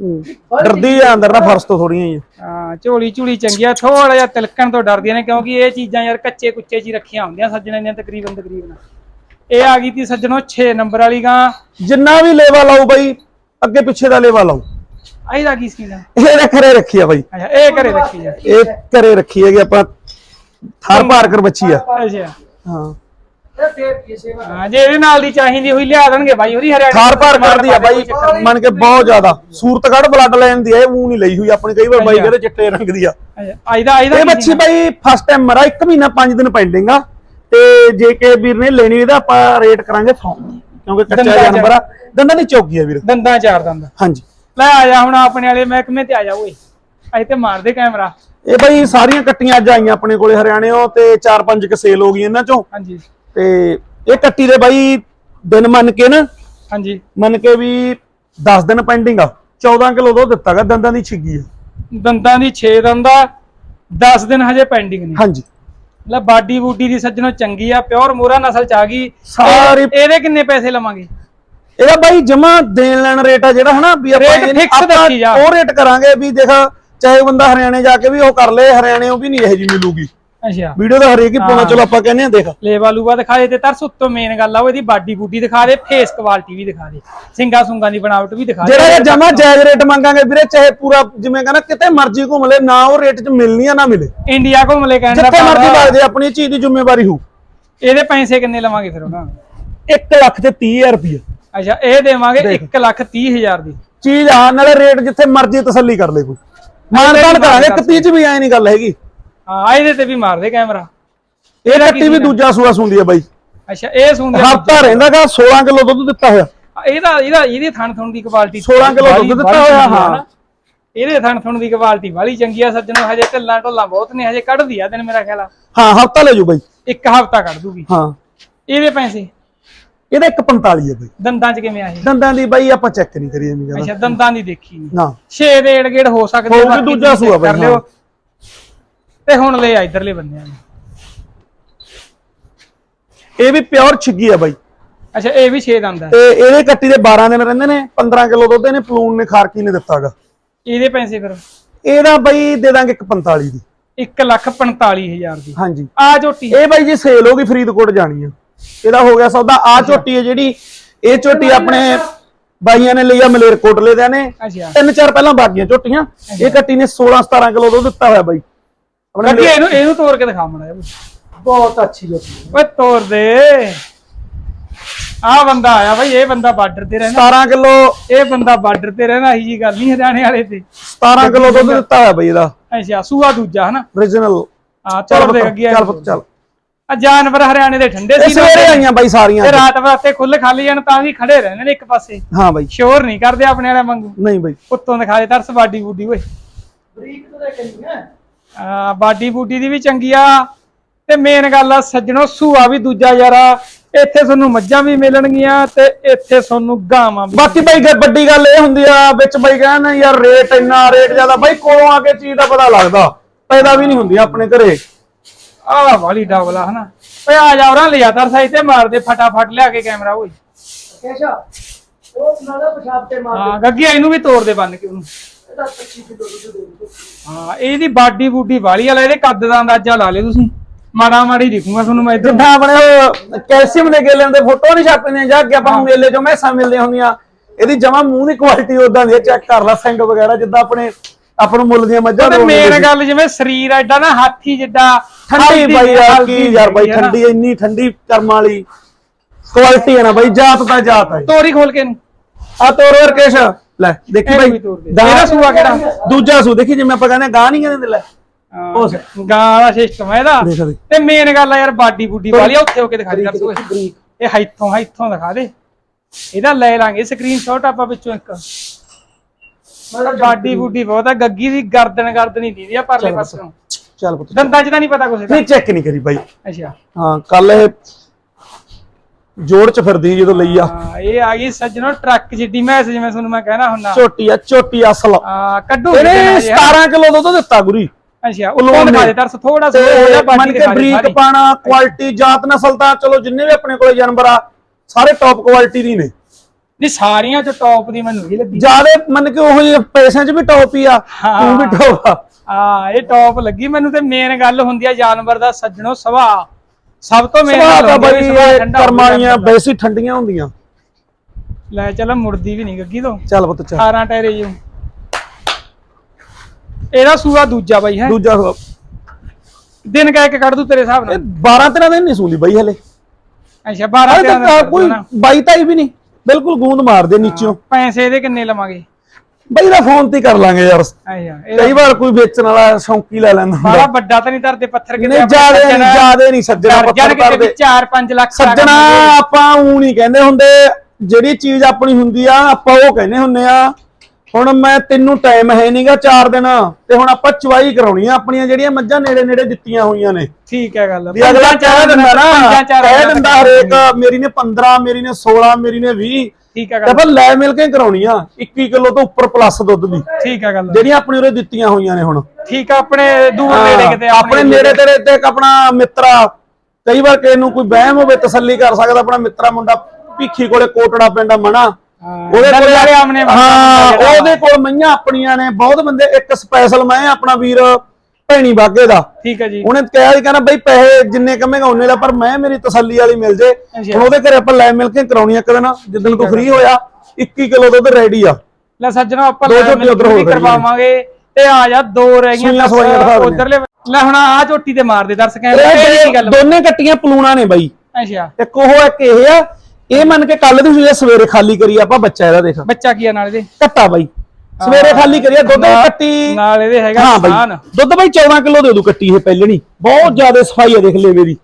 ਡਰਦੀ ਆ ਅੰਦਰ ਨਾ ਫਰਸ਼ ਤੋਂ ਥੋੜੀਆਂ ਹੀ। ਆ। ਹਾਂ ਝੋਲੀ ਝੂਲੀ ਚੰਗੀ ਆ ਥੋੜਾ ਜਿਹਾ ਤਿਲਕਣ ਤੋਂ ਡਰਦੀਆਂ ਨੇ ਕਿਉਂਕਿ ਇਹ ਚੀਜ਼ਾਂ ਯਾਰ ਕੱਚੇ ਕੁੱਚੇ ਹੀ ਰੱਖੀਆਂ ਹੁੰਦੀਆਂ ਸੱਜਣਾਂ ਦੀਆਂ ਤਕਰੀਬਨ ਤਕਰੀਬਨ। ਇਹ ਆ ਗਈ ਤੀ ਸੱਜਣੋ 6 ਨੰਬਰ ਵਾਲੀ ਗਾਂ। ਜਿੰਨਾ ਵੀ ਲੇਵਾ ਲਾਓ ਬਾਈ ਅੱਗੇ ਪਿੱਛੇ ਦਾ ਲੇਵਾ ਲਾਓ ਇਹਦਾ ਕੀ ਸੀ ਨਾ ਇਹਦੇ ਘਰੇ ਰੱਖੀ ਆ ਬਾਈ। ਅੱਛਾ ਇਹ ਘਰੇ ਰੱਖੀ ਆ। ਇਹ ਘਰੇ ਰੱਖੀ ਹੈਗੀ ਆਪਾਂ ਥਰ ਪਾਰਕਰ ਬੱਚੀ ਆ। ਅੱਛਾ। ਹਾਂ। ਹਾਂ ਜੇ ਇਹਦੇ ਨਾਲ ਦੀ ਚਾਹੀਦੀ ਹੋਈ ਲਿਆ ਦੇਣਗੇ ਬਾਈ ਉਹਦੀ ਹਰਿਆਣਾ ਥਾਰ ਪਾਰ ਕਰਦੀ ਆ ਬਾਈ ਮੰਨ ਕੇ ਬਹੁਤ ਜ਼ਿਆਦਾ। ਸੂਰਤਗੜ ਬਲੱਡ ਲਾਈਨ ਦੀ ਆ ਇਹ ਮੂੰਹ ਨਹੀਂ ਲਈ ਹੋਈ ਆਪਣੀ ਕਈ ਵਾਰ ਬਾਈ ਕਹਿੰਦੇ ਚਿੱਟੇ ਰੰਗ ਦੀ ਆ। ਇਹਦਾ ਇਹਦਾ ਇਹ ਕੀ ਬੱਚੀ? ਬਾਈ ਫਸਟ ਟਾਈਮ ਮਰਾ 1 ਮਹੀਨਾ 5 ਦਿਨ ਪੈਂਡਿੰਗ ਆ। ਤੇ ਜੇ ਕੇ ਵੀਰ ਨੇ ਲੈਣੀ ਇਹਦਾ ਆਪਾਂ ਰੇਟ ਕਰਾਂਗੇ ਫੋਨ ਕਿਉਂਕਿ ਕੱਚਾ। ਜਾਨਵਰ ਆ। ਦੰਦਾਂ ਦੀ ਚੌਕੀ ਆ ਵੀਰ। ਦੰਦਾਂ ਚਾਰ ਦੰਦ। ਹਾਂਜੀ। ਲੈ ਆ ਜਾ ਹੁਣ ਆਪਣੇ ਵਾਲੇ ਮਹਿਕਮੇ ਤੇ ਆ ਜਾ ਓਏ। ਅਜੇ ਤੇ ਮਾਰ ਦੇ ਕੈਮਰਾ। ਇਹ ਬਾਈ ਸਾਰੀਆਂ ਕੱਟੀਆਂ ਅੱਜ ਆਈਆਂ ਆਪਣੇ ਕੋਲੇ ਹਰਿਆਣਿਓਂ ਤੇ ਚਾਰ ਪੰਜ ਕ ਸੇਲ ਹੋ ਗਈ ਇਹਨਾਂ ਚੋਂ। ਹਾਂਜੀ। ਤੇ ਇਹ ਕੱਟੀ ਦੇ ਬਾਈ ਦਿਨ ਮੰਨ ਕੇ ਨਾ ਹਾਂਜੀ। ਮੰਨ ਕੇ ਵੀ 10 ਦਿਨ ਪੈਂਡਿੰਗ ਆ। 14 ਕਿਲੋ ਦੁੱਧ ਦਿੱਤਾਗਾ ਦੰਦਾਂ ਦੀ ਛਿੱਗੀ ਆ। ਦੰਦਾਂ ਦੀ 6 ਦੰਦਾ 10 ਦਿਨ ਹਜੇ ਪੈਂਡਿੰਗ ਨੇ। ਹਾਂਜੀ। ਲੈ ਬਾਡੀ ਬੂਡੀ ਦੀ ਸੱਜਣੋ ਚੰਗੀ ਆ ਪਿਓਰ ਮੋਰਾ ਨਸਲ ਚ ਆ ਗਈ। ਸਾਰੀ- ਇਹ- ਇਹਦੇ ਕਿੰਨੇ ਪੈਸੇ ਲਵਾਂਗੇ? ਇਹਦਾ ਬਾਈ ਜਮਾ ਦੇਣ ਲੈਣ ਰੇਟ ਆ ਜਿਹੜਾ ਹਨਾ ਵੀ ਆਪਾਂ। ਉਹ ਰੇਟ ਕਰਾਂਗੇ ਵੀ ਦੇਖ ਚਾਹੇ ਬੰਦਾ ਹਰਿਆਣੇ ਜਾ ਕੇ ਵੀ ਉਹ ਕਰ ਲੇ ਹਰਿਆਣੇੋਂ ਵੀ ਨਹੀਂ ਇਹੋ ਜੀ ਮਿਲੂਗੀ। ਅੱਛਾ। ਵੀਡੀਓ ਦਾ ਹਰੇਕ ਹੀ ਪਾਉਣਾ। ਚਲੋ ਆਪਾਂ ਕਹਿੰਦੇ ਆ ਦੇਖ। ਲੇਵਾ ਲੂਵਾ ਦਿਖਾ ਦੇ ਤੇ ਤਰਸ ਉੱਤੋਂ ਮੇਨ ਗੱਲ ਆ ਉਹ ਇਹਦੀ ਬਾਡੀ ਬੂਡੀ ਦਿਖਾ ਦੇ ਫੇਸ ਕੁਆਲਿਟੀ ਵੀ ਦਿਖਾ ਦੇ। ਸਿੰਗਾ ਸੁੰਗਾ ਦੀ ਬਣਾਵਟ ਵੀ ਦਿਖਾ ਦੇ। ਜਿਹੜਾ ਇਹ ਜਮਾ ਜਾਇਜ਼ ਰੇਟ ਮੰਗਾਂਗੇ ਵੀਰੇ ਚਾਹੇ ਪੂਰਾ ਜਿਵੇਂ ਕਹਿੰਦਾ ਕਿਤੇ ਮਰਜ਼ੀ ਘੁੰਮ ਲੈ ਨਾ ਉਹ ਰੇਟ 'ਚ ਮਿਲਣੀ ਆ ਨਾ ਮਿਲੇ। ਇੰਡੀਆ ਘੁੰਮ ਲੈ ਕਹਿਣ ਦਾ ਜਿੱਥੇ ਮਰਜ਼ੀ ਆ, ਵਗਦੇ ਆਪਣੀ ਚੀਜ਼ ਦੀ ਜ਼ਿੰਮੇਵਾਰੀ ਹੋ ਇਹਦੇ ਪੈਸੇ ਕਿੰਨੇ ਲਵਾਂਗੇ ਫਿਰ ਉਹਨਾਂ 1 ਲੱਖ ਤੇ 30000 ਰੁਪਏ ਅੱਛਾ ਇਹ ਦੇਵਾਂਗੇ ਦੇਖ। 1 ਲੱਖ 30 ਹਜ਼ਾਰ ਦੀ। ਚੀਜ਼ ਆ ਨਾਲੇ ਰੇਟ ਜਿੱਥੇ ਮਰਜ਼ੀ ਤਸੱਲੀ ਕਰ ਲੈ ਕੋਈ। ਮਾਨਦਾਨ ਕਰਾਂਗੇ ਇੱਕ 30 ਚ ਵੀ ਐ ਨਹੀਂ ਗੱਲ ਹੈਗੀ। ਹਾਂ ਇਹਦੇ ਤੇ ਵੀ ਮਾਰ ਦੇ ਕੈਮਰਾ। ਇਹ ਕੱਟੀ ਵੀ ਦੂਜਾ ਸੂਆ ਸੁੰਦੀ ਆ ਬਾਈ। ਅੱਛਾ ਇਹ ਸੁਣਦੇ ਹਫਤਾ ਰਹਿੰਦਾਗਾ 16 ਕਿਲੋ ਦੁੱਧ ਦਿੱਤਾ ਹੋਇਆ। ਇਹਦਾ ਇਹਦਾ ਇਹਦੀ ਥਣ ਥਣ ਦੀ ਕੁਆਲਿਟੀ 16 ਕਿਲੋ ਦੁੱਧ ਦਿੱਤਾ ਹੋਇਆ, ਹਾਂ। ਇਹਦੇ ਥਣ ਥਣ ਦੀ ਕੁਆਲਿਟੀ ਵਾਲੀ ਚੰਗੀ ਆ ਸੱਜਣੋ ਹਜੇ ਢੱਲਾਂ ਢੋਲਾਂ ਬਹੁਤ ਨੇ ਹਜੇ ਕੱਢਦੀ ਆ ਦਿਨ ਮੇਰਾ ਖਿਆਲ ਆ। ਹਾਂ ਹਫਤਾ ਲੈ ਜੂ ਬਾਈ। ਇੱਕ ਹਫਤਾ ਕੱਢ ਦੂਗੀ। ਹਾਂ। ਇਹਦੇ ਪੈਸੇ? ਇਹਦਾ 145 ਹੈ ਬਾਈ। ਦੰਦਾਂ 'ਚ ਕਿਵੇਂ ਆ ਇਹ? ਦੰਦਾਂ ਦੀ ਬਾਈ ਆਪਾਂ ਚੈੱਕ ਨਹੀਂ ਕਰੀ ਐਵੇਂ ਕਹਿੰਦਾ ਅੱਛਾ ਦੰਦਾਂ ਦੀ ਦੇਖੀ ਨੀ। ਨਾ। ਛੇ ਦੇ ਏੜ ਗੇੜ ਹੋ ਸਕਦੇ ਹੋਊਗੀ, ਦੂਜਾ ਕਰ ਲਿਓ। ਤੇ ਹੁਣ ਲੈ ਆ ਇਧਰਲੇ ਬੰਦਿਆਂ ਨੂੰ। ਇਹ ਵੀ ਪਿਓਰ ਛਿੱਗੀ ਆ ਬਾਈ। ਅੱਛਾ ਇਹ ਵੀ ਛੇ ਦੰਦ ਹੈ ਤੇ ਇਹਦੇ ਕੱਟੀ ਦੇ 12 ਦਿਨ ਰਹਿੰਦੇ ਨੇ 15 ਕਿਲੋ ਦੁੱਧ ਇਹਨੇ ਪਲੂਨ ਨੇ ਖਾਰਕੀ ਨੇ ਦਿੱਤਾਗਾ। ਇਹਦੇ ਪੈਸੇ ਫਿਰ? ਇਹਦਾ ਬਾਈ ਦੇ ਦਾਂਗੇ 145 ਦੀ। 1 ਲੱਖ 45 ਹਜ਼ਾਰ ਦੀ। ਹਾਂਜੀ। ਆ ਝੋਟੀ ਇਹ ਬਾਈ ਜੀ ਸੇਲ ਹੋ ਗਈ ਫਰੀਦਕੋਟ ਜਾਣੀ ਆ। ਇਹਦਾ ਹੋ ਗਿਆ ਸੌਦਾ। ਆ ਝੋਟੀ ਹੈ ਜਿਹੜੀ ਇਹ ਝੋਟੀ ਆਪਣੇ ਬਾਈਆਂ ਨੇ ਲਈ ਆ ਮਲੇਰਕੋਟਲੇ ਦੇ ਨੇ। ਅੱਛਾ। ਤਿੰਨ ਚਾਰ ਪਹਿਲਾਂ ਬਾਗੀਆਂ ਝੋਟੀਆਂ। ਇਹ ਕੱਟੀ ਨੇ 16 17 ਕਿਲੋ ਦੁੱਧ ਦਿੱਤਾ ਹੋਇਆ ਬਾਈ। ਆਪਣੇ ਅੱਗੇ ਇਹਨੂੰ ਇਹਨੂੰ ਤੋੜ ਕੇ ਦਿਖਾ ਮੜਾ ਬਹੁਤ ਅੱਛੀ ਝੋਟੀ ਓਏ ਤੋੜ ਦੇ। ਆ ਬੰਦਾ ਆਇਆ ਬਈ ਇਹ ਬੰਦਾ ਬਾਰਡਰ ਤੇ ਰਹਿੰਦਾ। 17 ਕਿਲੋ ਇਹ ਬੰਦਾ ਬਾਰਡਰ ਤੇ ਰਹਿੰਦਾ ਇਹੀ ਜੀ ਗੱਲ ਨਹੀਂ ਹਰਿਆਣੇ ਵਾਲੇ ਤੇ। 17 ਕਿਲੋ ਦੁੱਧ ਦਿੱਤਾ ਹੋਇਆ ਬਾਈ ਇਹਦਾ। ਅੱਛਾ ਸੂਆ ਦੂਜਾ ਹਨਾ? Origignal ਆ ਚੱਲ ਦੇ ਅੱਗੇ ਚੱਲ ਪੁੱਤ ਚੱਲ। ਆ ਜਾਨਵਰ ਹਰਿਆਣੇ ਦੇ ਠੰਡੇ ਸੀ ਨਾ। ਸਵੇਰੇ ਆਈਆਂ ਬਾਈ ਸਾਰੀਆਂ ਤੇ ਰਾਤ ਬਰਾਤੇ ਖੁੱਲ ਖਾਲੀ ਜਾਣ ਤਾਂ ਵੀ ਖੜੇ ਰਹਿੰਦੇ ਨੇ ਇੱਕ ਪਾਸੇ। ਹਾਂ ਬਾਈ। ਸ਼ੋਰ ਨਹੀਂ ਕਰਦੇ ਆਪਣੇ ਵਾਲੇ ਵਾਂਗੂ। ਨਹੀਂ ਬਾਈ। ਉੱਤੋਂ ਦਿਖਾ ਦੇ ਤਰਸ ਬਾਡੀ ਬੂਡੀ ਓਏ। ਆ ਬਾਡੀ ਬੂਡੀ ਦੀ ਵੀ ਚੰਗੀ ਆ। ਤੇ ਮੇਨ ਗੱਲ ਆ ਸੱਜਣੋ ਸੂਆ ਵੀ ਦੂਜਾ ਯਾਰਾ ਇੱਥੇ ਤੁਹਾਨੂੰ ਮੱਝਾਂ ਵੀ ਮਿਲਣਗੀਆਂ ਤੇ ਇੱਥੇ ਤੁਹਾਨੂੰ ਗਾਵਾਂ ਵੀ। ਬਾਕੀ ਬਾਈ ਵੱਡੀ ਗੱਲ ਇਹ ਹੁੰਦੀ ਆ ਵਿੱਚ ਬਾਈ ਕਹਿੰਦੇ ਯਾਰ ਰੇਟ ਇੰਨਾ ਰੇਟ ਜ਼ਿਆਦਾ। ਬਾਈ ਕੋਲੋਂ ਆ ਕੇ ਚੀਜ਼ ਦਾ ਪਤਾ ਲੱਗਦਾ। ਪੈਦਾ ਵੀ ਨਹੀਂ ਹੁੰਦੀ ਆਪਣੇ ਘਰੇ। ਆਹ ਵਾਲੀ ਡਬਲਾ ਹਨਾ। ਓਏ ਆ ਜਾ ਉਹਨਾਂ ਲਿਆ ਤਰ ਸਾਈ ਤੇ ਮਾਰ ਦੇ ਫਟਾਫਟ ਲਿਆ ਕੇ ਕੈਮਰਾ ਓਏ। ਕੈਸਾ ਉਹ ਨਾਲਾ ਪਿਸ਼ਾਬ ਤੇ ਮਾਰ ਹਾਂ ਗੱਗੀ ਇਹਨੂੰ ਵੀ ਤੋੜ ਦੇ ਬੰਨ ਕੇ ਉਹਨੂੰ। ਇਹਦਾ 25 ਕਿਲੋ ਦੁੱਧ ਦੇ ਦਿਓ ਹਾਂ ਇਹਦੀ ਬਾਡੀ ਬੂਡੀ ਵਾਲੀ ਵਾਲਾ ਇਹਦੇ ਕੱਦ ਦਾ ਅੰਦਾਜ਼ਾ ਲਾ ਲਿਓ ਤੁਸੀਂ। ਮਾੜਾ ਮਾੜੀ ਦਿਖੂਗਾ ਤੁਹਾਨੂੰ ਮੈਂ ਇੱਧਰ। ਜਿੱਦਾਂ ਆਪਣੇ ਉਹ ਕੈਲਸ਼ੀਅਮ ਦੇ ਗੇਲਿਆਂ ਦੇ ਫੋਟੋ ਨਹੀਂ ਛਾਪਦੇ ਜਾਂ ਕਿ ਆਪਾਂ ਨੂੰ ਮੇਲੇ ਚੋਂ ਮੈਸਾਂ ਮਿਲਦੀਆਂ ਹੁੰਦੀਆਂ ਇਹਦੀ ਜਮਾ ਮੂੰਹ ਦੀ ਕੁਆਲਿਟੀ ਉਦਾਂ ਦੀ ਚੈੱਕ ਕਰ ਲੈ ਸਿੰਘ ਵਗੈਰਾ ਜਿੱਦਾਂ ਆਪਣੇ ਆਪਾਂ ਨੂੰ ਮੁੱਲ ਦੀਆਂ ਮੱਝਾਂ ਮੇਨ ਗੱਲ ਜਿਵੇਂ ਸਰੀਰ ਐਡਾ ਨਾ ਹਾਥੀ ਜਿੱਡਾ ਠੰਡੀ ਹਲਦੀ ਬਾਈ ਯਾਰ ਹਲਦੀ ਕੀ ਯਾਰ ਬਾਈ ਹੈ ਨਾ। ਠੰਡੀ ਇੰਨੀ ਠੰਡੀ ਕਰਮਾਂ ਵਾਲੀ ਕੁਆਲਿਟੀ ਹੈ ਨਾ ਬਾਈ ਜਾਤ ਤਾਂ ਜਾਤ ਹੈ। ਤੋਰੀ ਖੋਲ ਕੇ ਇਹਨੂੰ। ਆ ਤੋਰ ਲੈ ਦੇਖੀ। ਗਾਂ- ਇਹਦਾ ਸੂਆ ਕਿਹੜਾ? ਦੂਜਾ ਸੂ ਦੇਖੀ ਜਿਵੇਂ ਆਪਾਂ ਕਹਿੰਦੇ ਗਾਂ ਨਹੀਂ ਕਹਿੰਦੇ ਲੈ। ਗਾਂ ਦਾ ਸਿਸਟਮ ਹੈ ਇਹਦਾ। ਤੇ ਮੇਨ ਗੱਲ ਆ ਯਾਰ ਬਾਡੀ ਬੂਡੀ ਵਾਲੀ ਆ, ਉੱਥੇ ਹੋ ਕੇ ਦਿਖਾ ਦੇ ਬਰੀਕ ਇਹ ਇੱਥੋਂ ਇੱਥੋਂ ਦਿਖਾ ਦੇ। ਇਹਦਾ ਲੈ ਲਾਂਗੇ ਸਕਰੀਨਸ਼ਾਟ ਆਪਾਂ ਵਿੱਚੋਂ ਇੱਕ। ਮਤਲਬ ਬਾਡੀ ਬੂਡੀ ਬਹੁਤ ਆ ਗੱਗੀ ਦੀ ਗਰਦਨ ਗਰਦਨ ਹੀ ਦੀਦੀ ਆ ਪਰਲੇ। ਪਾਸੋਂ ਚੱਲ ਪੁੱਤ ਦੰਦਾਂ 'ਚ ਤਾਂ ਨਹੀਂ ਪਤਾ ਕੁਛ ਨਹੀਂ ਚੈੱਕ ਨਹੀਂ ਕਰੀ ਬਾਈ। ਅੱਛਾ। ਹਾਂ ਕੱਲ ਇਹ ਜੋੜ ਚ ਫਿਰਦੀ ਜਦੋਂ ਲਈ ਆ। ਹਾਂ ਇਹ ਆ ਗਈ ਸੱਜਣੋ ਟਰੱਕ ਜਿੱਡੀ ਮੈਸ ਜਿਵੇਂ ਤੁਹਾਨੂੰ ਮੈਂ ਕਹਿਣਾ ਹੁੰਨਾ ਝੋਟੀ ਆ ਝੋਟੀ ਅਸਲ। ਆ ਕੱਢੂ ਇਹਨੇ 17 ਕਿਲੋ ਦੁੱਧ ਦਿੱਤਾ ਗੁਰੀ। ਅੱਛਾ ਉੱਲੋਂ ਦਿਖਾ ਦੇ ਤਰਸ ਥੋੜਾ ਸੋ ਹੋ ਜਾ ਮੰਨ ਬਾਡੀ ਕੇ ਬਰੀਕ। ਪਾਣਾ ਕੁਆਲਿਟੀ ਜਾਤ ਨਸਲ ਤਾਂ ਚਲੋ ਜਿੰਨੇ ਵੀ ਆਪਣੇ ਕੋਲੇ ਜਾਨਵਰ ਆ ਸਾਰੇ ਟੌਪ ਕੁਆਲਿਟੀ ਦੀ ਨੇ। ਨਹੀਂ ਸਾਰੀਆਂ ਚ ਟੌਪ ਦੀ ਮੈਨੂੰ ਹੀ ਲੱਗੀ। ਜਿਆਦੇ ਮੰਨ ਕੇ ਉਹ ਜਿਹੇ ਪੈਸਿਆਂ 'ਚ ਵੀ ਟੌਪ ਹੀ ਆ ਹਾਂ। ਤੂੰ ਵੀ ਟੌਪ ਆ। ਆ ਇਹ ਟੌਪ ਲੱਗੀ। ਮੈਨੂੰ ਤੇ ਮੇਨ ਗੱਲ ਹੁੰਦੀ ਆ ਜਾਨਵਰ ਦਾ ਸੱਜਣੋ ਸੁਭਾਅ। ਸਭ ਤੋਂ ਮੇਨ ਸੁਭਾਅ ਗੱਲ ਤਾਂ ਬਈ ਕਰਮਾਲੀਆਂ। ਵੈਸੇ ਠੰਡੀਆਂ ਹੁੰਦੀਆਂ। ਲੈ ਚੱਲ ਮੁੜਦੀ ਵੀ ਨਹੀਂ ਗੱਗੀ ਤੋਂ। ਚੱਲ ਪੁੱਤ ਚੱਲ। 18 ਟਾਇਰੇ ਜੋ ਇਹਦਾ ਸੂਆ ਦੂਜਾ ਬਾਈ ਹੈ? ਦੂਜਾ ਸੂਆ। ਦਿਨ ਕਹਿ ਕੇ ਕੱਢ ਦੂ ਤੇਰੇ ਹਿਸਾਬ ਨਾਲ। 12 13 ਦਿਨ ਨਹੀਂ ਸੂਲੀ ਬਈ ਹਲੇ। ਅੱਛਾ 12 ਹਲੇ ਤੇਰਾਂ ਤਾਂ ਦਿਨ ਕੋਈ ਨਾ। ਬਾਈ ਤਾਈ ਵੀ ਨਹੀਂ ਬਿਲਕੁਲ ਗੂੰਦ ਮਾਰਦੇ ਨੀਚੋਂ ਪੈਸੇ ਇਹਦੇ ਕਿੰਨੇ ਲਵਾਂਗੇ? ਬਈ ਦਾ ਫੋਨ ਤੇ ਕਰ ਲਾਂਗੇ ਯਾਰ। ਕਈ ਵਾਰ ਕੋਈ ਵੇਚਣ ਵਾਲਾ ਸ਼ੌਂਕੀ ਲੈ ਲੈਂਦਾ ਬੜਾ ਵੱਡਾ ਤਾਂ ਨਹੀਂ ਧਰਦੇ ਪੱਥਰ ਕਿਤੇ ਨਹੀਂ ਜਿਆਦੇ ਨਹੀਂ ਜਿਆਦੇ ਨਹੀਂ ਸੱਜਣਾ ਪੱਥਰ ਕਰਦੇ 4-5 ਲੱਖ ਸੱਜਣਾ। ਆਪਾਂ ਉਹ ਨਹੀਂ ਕਹਿੰਦੇ ਹੁੰਦੇ। ਜਿਹੜੀ ਚੀਜ਼ ਆਪਣੀ ਹੁੰਦੀ ਆ ਆਪਾਂ ਉਹ ਕਹਿੰਦੇ ਹੁੰਦੇ ਆ। ਹੁਣ ਮੈਂ ਤੈਨੂੰ ਟਾਈਮ ਹੈ ਨਹੀਂਗਾ 4 ਦਿਨ ਤੇ ਹੁਣ ਆਪਾਂ ਚਵਾਈ ਕਰਾਉਣੀ ਆ ਆਪਣੀਆਂ ਜਿਹੜੀਆਂ ਮੱਝਾਂ ਨੇੜੇ ਨੇੜੇ ਦਿੱਤੀਆਂ ਹੋਈਆਂ ਨੇ। ਠੀਕ ਹੈ ਗੱਲ। ਵੀ ਅਗਲਾ ਕਹਿ ਦਿੰਦਾ ਨਾ ਚਾਰਾਂ ਕਹਿ ਦਿੰਦਾ ਹਰੇਕ ਮੇਰੀ ਨੇ 15 ਮੇਰੀ ਨੇ 16 ਮੇਰੀ ਨੇ 20 ਠੀਕ ਹੈ ਤੇ ਗੱਲ ਫਿਰ ਲੈ ਮਿਲ ਕੇ ਕਰਾਉਣੀ ਆ 21 ਕਿਲੋ ਤੋਂ ਉੱਪਰ ਪਲੱਸ ਦੁੱਧ ਦੀ। ਠੀਕ ਹੈ ਗੱਲ। ਜਿਹੜੀਆਂ ਆਪਣੀ ਉਰੇ ਦਿੱਤੀਆਂ ਹੋਈਆਂ ਨੇ ਹੁਣ। ਠੀਕ ਆ ਆਪਣੇ ਦੂਰ ਨੇੜੇ ਕਿਤੇ ਆਪਣੇ ਨੇੜੇ ਤੇੜੇ ਤੇ ਇੱਕ ਆਪਣਾ ਮਿੱਤਰਾ ਕਈ ਵਾਰ ਕਿਸੇ ਨੂੰ ਕੋਈ ਵਹਿਮ ਹੋਵੇ ਤਸੱਲੀ ਕਰ ਸਕਦਾ ਆਪਣਾ ਮਿੱਤਰਾ ਮੁੰਡਾ ਭੀਖੀ ਕੋਲੇ ਕੋਟੜਾ ਪਿੰਡ ਮਣਾ ਉਹਦੇ ਕੋਲ ਆਮਨੇ ਹਾਂ ਉਹਦੇ ਕੋਲ ਮਈਆਂ ਆਪਣੀਆਂ ਨੇ ਬਹੁਤ ਬੰਦੇ ਇੱਕ ਸਪੈਸ਼ਲ ਮੈਂ ਆਪਣਾ ਵੀਰ ਭੈਣੀ ਬਾਗੇ ਦਾ। ਠੀਕ ਹੈ ਜੀ। ਉਹਨੇ ਕਿਹਾ ਸੀ ਕਹਿੰਦਾ ਬਈ ਪੈਸੇ ਜਿੰਨੇ ਕਮੇਗਾ ਉਹਨੇ ਦਾ ਪਰ ਮੈਂ ਮੇਰੀ ਤਸੱਲੀ ਵਾਲੀ ਮਿਲ ਜੇ। ਹੁਣ ਉਹਦੇ ਘਰੇ ਆਪਾਂ ਲੈ ਮਿਲ ਕੇ ਕਰਾਉਣੀ ਆ ਇੱਕ ਦਿਨ। ਜਿੱਦਣ ਤੂੰ ਫ੍ਰੀ ਹੋਇਆ 21 ਕਿਲੋ ਦੁੱਧ ਰੈਡੀ ਆ। ਲੈ ਸੱਜਣੋ ਆਪਾਂ ਲੈ ਮਿਲ ਨੇ। ਕਰਵਾਵਾਂਗੇ। ਤੇ ਆ ਜਾ ਦੋ ਰਹਿ ਗਈਆਂ। ਉਧਰਲੇ ਲੈ ਹੁਣ ਆ ਝੋਟੀ ਤੇ ਮਾਰ ਦੇ ਦਰਸ਼ਕਾਂ ਨੂੰ ਕੀ ਦੋਨੇ ਕੱਟੀਆਂ ਪਲੂਣਾ ਨੇ ਬਾਈ। ਅੱਛਾ। ਇੱਕ ਉਹ ਇੱਕ ਇਹ ਆ। ਇਹ ਮੰਨ ਕੇ ਕੱਲ ਦੀ ਸਵੇਰੇ ਖਾਲੀ ਕਰੀ ਆਪਾਂ ਬੱਚਾ ਇਹਦਾ ਦੇਖ। ਬੱਚਾ ਕੀ ਆ ਨਾਲ ਇਹਦੇ? ਕੱਟਾ ਬਾਈ। ਸਵੇਰੇ ਖਾਲੀ ਕਰੀਆ ਦੁੱਧ ਨਾਲ- ਕੱਟੀ। ਨਾਲ ਇਹਦੇ ਹੈਗਾ ਹਾਂ ਬਾਈ ਦੁੱਧ ਬਾਈ 14 ਕਿਲੋ ਦੇ ਦੂ ਕੱਟੀ ਇਹ ਪਹਿਲਣੀ। ਬਹੁਤ ਜ਼ਿਆਦਾ ਸਫ਼ਾਈ ਆ ਦੇਖ ਲੈ ਮੇਰੀ।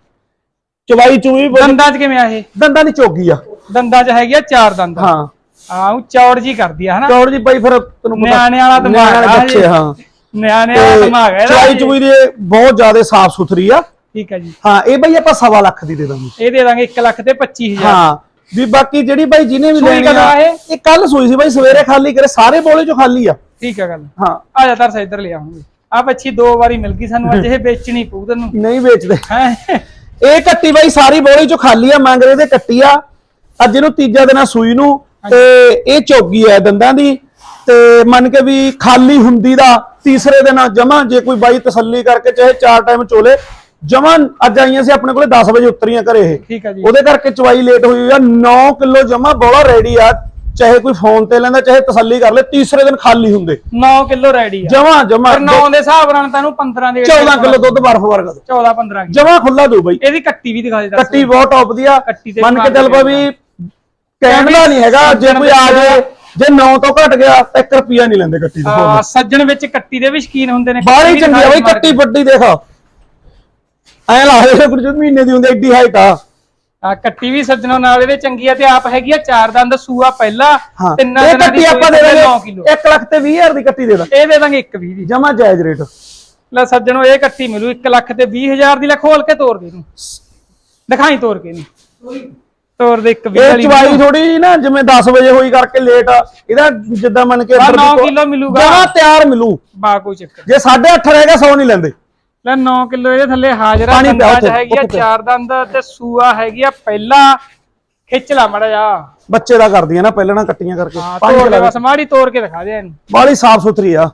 ਚਵਾਈ ਚੂਈ ਦੰਦਾਂ 'ਚ ਕਿਵੇਂ ਆ ਇਹ? ਦੰਦਾਂ ਦੀ ਚੋਗੀ ਆ। ਦੰਦਾਂ 'ਚ ਹੈਗੀ ਆ ਚਾਰ ਦੰਦ। ਹਾਂ। ਹਾਂ ਉਹ ਚੌੜ ਜੀ ਕਰਦੀ ਆ ਹਨਾ? ਚੌੜ ਜੀ ਬਾਈ ਫਿਰ ਤੈਨੂੰ ਪਤਾ ਨਿਆਣੇ ਵਾਲਾ ਦਿਮਾਗ ਆ ਬੱਚੇ। ਹਾਂ। ਨਿਆਣੇ ਵਾਲਾ ਦਿਮਾਗ ਹੈ ਚਵਾਈ। ਚੂਈ ਦੀ ਬਹੁਤ ਜ਼ਿਆਦਾ ਸਾਫ਼ ਸੁਥਰੀ ਆ। ਠੀਕ ਹੈ ਜੀ। ਹਾਂ ਇਹ ਬਾਈ ਆਪਾਂ ਸਵਾ ਲੱਖ ਦੀ ਦੇ ਦਾਂਗੇ। ਇਹ ਦੇ ਦਾਂਗੇ 1 ਲੱਖ ਤੇ 25000 ਹਾਂ। ਵੀ ਬਾਕੀ ਜਿਹੜੀ ਬਾਈ ਜਿਹਨੇ ਵੀ ਸੂਈ ਲੈਣੀ ਕਦੋਂ ਆ ਆ ਇਹ? ਕੱਲ ਸੂਈ ਸੀ ਬਾਈ ਸਵੇਰੇ ਖਾਲੀ ਕਰੇ ਸਾਰੇ ਬੋਲੇ ਚੋਂ ਖਾਲੀ ਆ। ਠੀਕ ਹੈ ਗੱਲ। ਹਾਂ। ਆ ਜਾ ਤਰਸ ਇੱਧਰ ਲੈ ਆਉਂਗੇ ਆ ਬੱਚੀ ਦੋ ਵਾਰੀ ਮਿਲ ਗਈ ਸਾਨੂੰ ਅੱਜ ਇਹ ਵੇਚਣੀ ਪਊ ਤੈਨੂੰ। ਨਹੀਂ ਵੇਚਦੇ। ਹੈ? ਇਹ ਕੱਟੀ ਬਾਈ ਸਾਰੀ ਬੋਲੀ ਚੋਂ ਖਾਲੀ ਆ ਮੰਗ ਰਹੇ ਤੇ ਕੱਟੀ ਆ। ਅੱਜ ਇਹਨੂੰ ਤੀਜਾ ਦਿਨ ਆ ਸੂਈ ਨੂੰ ਤੇ ਇਹ ਚੋਗੀ ਹੈ ਦੰਦਾਂ ਦੀ। ਤੇ ਮੰਨ ਕੇ ਵੀ ਖਾਲੀ ਹੁੰਦੀ ਦਾ ਤੀਸਰੇ ਦਿਨ ਜਮਾ ਜੇ ਕੋਈ ਬਾਈ ਤਸੱਲੀ ਕਰਕੇ ਚਾਹੇ ਚਾਰ ਟਾਈਮ ਚੋਲੇ ਜਮਾ ਅੱਜ ਆਈਆਂ ਸੀ ਆਪਣੇ ਕੋਲੇ 10 ਵਜੇ ਉਤਰੀਆਂ ਘਰੇ ਇਹ। ਠੀਕ ਹੈ ਜੀ। ਉਹਦੇ ਕਰਕੇ ਚਵਾਈ ਲੇਟ ਹੋਈ ਹੋਈ ਆ। 9 ਕਿਲੋ ਜਮਾ ਬੋਲਾ ਰੈਡੀ ਆ। ਚਾਹੇ ਕੋਈ ਫੋਨ ਤੇ ਲੈਂਦਾ ਚਾਹੇ ਤਸੱਲੀ ਕਰ ਲੈ ਤੀਸਰੇ ਦਿਨ ਖਾਲੀ ਹੁੰਦੇ। 9 ਕਿਲੋ ਰੈਡੀ ਆ। ਜਮਾ ਜਮਾ। ਪਰ 9 ਦੇ ਹਿਸਾਬ ਨਾਲ ਤੈਨੂੰ 15 ਦੇ 14 ਕਿਲੋ ਦੁੱਧ ਬਰਫ ਵਰਗਾ। 14 15 ਕਿਲੋ। ਜਮਾ ਖੁੱਲਾ ਦੋ ਬਾਈ। ਇਹਦੀ ਕੱਟੀ ਵੀ ਦਿਖਾ ਦੇ ਦੱਸ। ਕੱਟੀ ਬਹੁਤ ਟੌਪ ਦੀ ਆ। ਮੰਨ ਕੇ ਚੱਲ ਪਾ ਵੀ ਕਹਿਣ ਨਹੀਂ ਹੈਗਾ। ਜੇ ਕੋਈ ਆ ਜਾਏ ਜੇ 9 ਤੋਂ ਘਟ ਗਿਆ ਤਾਂ 1 ਰੁਪਿਆ ਨਹੀਂ ਲੈਂਦੇ ਕੱਟੀ ਦਾ। ਸੱਜਣ ਵਿੱਚ ਕੱਟੀ ਦੇ ਵੀ ਸ਼ਕੀਨ ਹੁੰਦੇ ਨੇ। ਬਾਹਲੀ ਚੰਗੀ ਆ ਬਈ ਕੱਟੀ ਵੱਡੀ ਦੇਖ। ਐ ਲਾ ਇਹ ਕੁਝ ਮਹੀਨੇ ਦੀ ਹੁੰਦੀ ਐਡੀ ਹਾਈਟ ਆ। ਆ ਕੱਟੀ ਵੀ ਸੱਜਣੋਂ ਨਾਲ ਇਹਦੇ ਚੰਗੀ ਆ ਤੇ ਆਪ ਹੈਗੀ ਆ ਚਾਰ ਦੰਦ ਸੂਆ ਪਹਿਲਾ ਹਾਂ। ਤਿੰਨਾਂ ਇਹ ਦਿਨਾਂ ਦੀ ਕੱਟੀ ਆਪਾਂ ਦੇ 9 ਦਾਂਗੇ ਕਿਲੋ। 1 ਲੱਖ ਤੇ 20 ਹਜ਼ਾਰ ਦੀ ਕੱਟੀ ਦੇ ਦਾਂ। ਇਹ ਦੇ ਦਾਂਗੇ 1 20 ਦੀ। ਜਮਾ ਜਾਇਜ਼ ਰੇਟ। ਲੈ ਸੱਜਣੋ ਇਹ ਕੱਟੀ ਮਿਲੂ 1 ਲੱਖ ਤੇ 20 ਹਜ਼ਾਰ ਦੀ ਲੈ ਖੋਲ ਕੇ ਤੋਰ ਦੇ ਨੂੰ ਦਿਖਾਈ ਤੋਰ ਕੇ ਨਹੀਂ ਤੋਰ ਦੇ 1 20 ਇਹ ਵਾਲੀ ਚਵਾਈ ਥੋੜੀ ਨਾ ਜਿਵੇਂ 10 ਵਜੇ ਹੋਈ ਕਰਕੇ ਲੇਟ ਆ। ਇਹਦਾ ਜਿੱਦਾਂ ਮੰਨ ਕੇ ਹਾਂ, ਅੰਦਰ ਨੌ ਦੀ ਕਿੱਲੋ ਮਿਲੂਗਾ। ਜਮਾਂ ਤਿਆਰ ਮਿਲੂ। ਬਾ ਕੋਈ ਚੱਕਰ। ਜੇ 8.5 ਰਹੇਗਾ 100 ਨਹੀਂ ਲੈਂਦੇ। ਲੈ 9 ਕਿਲੋ ਇਹਦੇ ਥੱਲੇ ਹਾਜ਼ਰ ਆ ਪਾਣੀ ਪਿਆ ਉੱਥੇ, ਹੈਗੀ ਆ ਉੱਥੇ। ਚਾਰ ਦੰਦ ਤੇ ਸੂਆ ਹੈਗੀ ਆ ਪਹਿਲਾ ਖਿੱਚ ਲਾ ਮੜਾ ਜਾ ਬੱਚੇ ਦਾ ਕਰਦੀਆਂ ਨਾ ਪਹਿਲਾਂ ਨਾ ਕੱਟੀਆਂ ਕਰਕੇ। ਹਾਂ ਤੋੜ ਬਸ ਮਾੜੀ ਤੋੜ ਕੇ ਦਿਖਾ ਦੇ ਇਹਨੂੰ। ਬਾਲੀ ਸਾਫ਼ ਸੁਥਰੀ ਆ।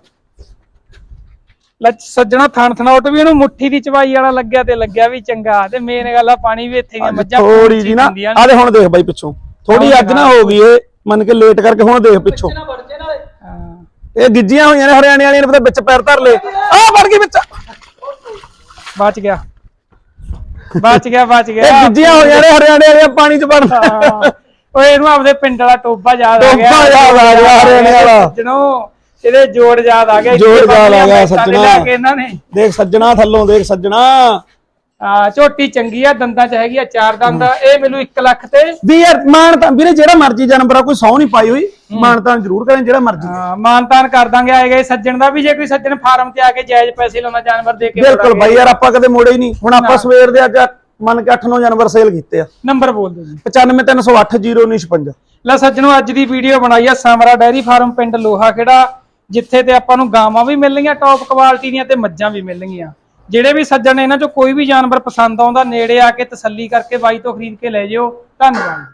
ਲੈ ਸੱਜਣਾ ਥਣ ਥਣਾਉਟ ਵੀ ਇਹਨੂੰ ਮੁੱਠੀ ਦੀ ਚਵਾਈ ਵਾਲਾ ਲੱਗਿਆ ਤੇ ਲੱਗਿਆ ਵੀ ਚੰਗਾ। ਤੇ ਮੇਨ ਗੱਲ ਆ ਪਾਣੀ ਵੀ ਇੱਥੇ ਦੀਆਂ ਮੱਝਾਂ ਥੋੜੀ ਜੀ ਨਾ ਪੀਂਦੀਆਂ ਨੇ। ਆਲੇ ਹੁਣ ਦੇਖ ਬਾਈ ਪਿੱਛੋਂ। ਥੋੜੀ ਅੱਜ ਨਾ ਹੋ। ਗਈ ਏ ਮੰਨ ਕੇ ਲੇਟ ਕਰਕੇ ਹੁਣ ਦੇਖ ਪਿੱਛੋਂ। ਹਾਂ। ਇਹ ਗਿੱਜੀਆਂ ਹੋਈਆਂ ਨੇ ਹਰਿਆਣੇ ਵਾਲੀਆਂ ਨੇ ਪਤਾ ਵਿੱਚ ਪੈਰ ਧਰ ਲੇ ਆ ਵੜ ਗਈ ਵਿੱਚ। ਬਚ ਗਿਆ। ਬਚ ਗਿਆ ਬਚ ਇਹ ਗਿਆ ਗਿੱਜੀਆਂ ਹੋਈਆਂ ਨੇ ਹਰਿਆਣੇ ਵਾਲੀਆਂ ਪਾਣੀ ਚ ਵੜ ਹਾਂ। ਓਏ ਇਹਨੂੰ ਆਪਦੇ ਪਿੰਡ ਵਾਲਾ ਟੋਬਾ ਯਾਦ ਆ ਗਿਆ। ਟੋਭਾ ਯਾਦ ਆ ਗਿਆ, ਹਰਿਆਣੇ ਵਾਲਾ। ਸੱਜਣੋ ਇਹਦੇ ਜੋੜ ਯਾਦ ਆ ਗਿਆ ਜੋੜ ਯਾਦ ਆ ਗਿਆ, ਸੱਜਣਾ। ਦੇਖ ਸੱਜਣਾ ਥੱਲੋਂ ਦੇਖ ਸੱਜਣਾ। ਝੋਟੀ ਚੰਗੀ ਆ ਦੰਦਾਂ ਚ ਹੈਗੀ ਆ ਚਾਰ ਦੰਦ ਇਹ ਮੈਨੂੰ 1 ਲੱਖ ਤੇ ਵੀ ਯਾਰ ਮਾਨ ਤਾਂ ਵੀਰੇ ਜਿਹੜਾ ਮਰਜ਼ੀ ਜਾਨਵਰ ਆ ਕੋਈ ਸੌ ਨਹੀਂ ਪਾਈ ਹੋਈ ਮਾਨ ਤਾਂ ਜ਼ਰੂਰ ਕਰੇ ਜਿਹੜਾ ਮਰਜ਼ੀ ਹਾਂ, ਮਾਨਤਾਨ ਕਰ ਦਾਂਗੇ ਆਏ ਗਏ ਸੱਜਣ ਦਾ ਵੀ ਜੇ ਕੋਈ ਸੱਜਣ ਫਾਰਮ ਤੇ ਆ ਕੇ ਜਾਇਜ਼ ਪੈਸੇ ਲਾਉਣਾ ਜਾਨਵਰ ਦੇ ਕੇ ਬਿਲਕੁਲ ਬਾਈ ਯਾਰ ਆਪਾਂ ਕਦੇ ਮੋੜੇ ਹੀ ਨਹੀਂ। ਹੁਣ ਆਪਾਂ ਸਵੇਰ ਦੇ ਅੱਜ ਮੰਨ ਕੇ 8-9 ਜਾਨਵਰ ਸੇਲ ਕੀਤੇ ਆ। ਨੰਬਰ ਬੋਲ ਦਿਓ ਜੀ। 9530801956 ਲੈ ਸੱਜਣੋ ਅੱਜ ਦੀ ਵੀਡੀਓ ਬਣਾਈ ਆ ਸਮਰਾ ਡੈਰੀ ਫਾਰਮ ਪਿੰਡ ਲੋਹਾ ਖੇੜਾ ਜਿੱਥੇ ਤੇ ਆਪਾਂ ਨੂੰ ਗਾਵਾਂ ਵੀ ਮਿਲਣਗੀਆਂ ਟੌਪ ਕੁਆਲਿਟੀ ਦੀਆਂ ਤੇ ਮੱਝਾਂ ਵੀ ਮਿਲਣਗੀਆਂ। ਜਿਹੜੇ ਵੀ ਸੱਜਣ ਨੇ ਇਹਨਾਂ ਚੋਂ ਕੋਈ ਵੀ ਜਾਨਵਰ ਪਸੰਦ ਆਉਂਦਾ, ਨੇੜੇ ਆ ਕੇ ਤਸੱਲੀ ਕਰਕੇ ਬਾਈ ਤੋਂ ਖਰੀਦ ਕੇ ਲੈ ਜਿਓ। ਧੰਨਵਾਦ।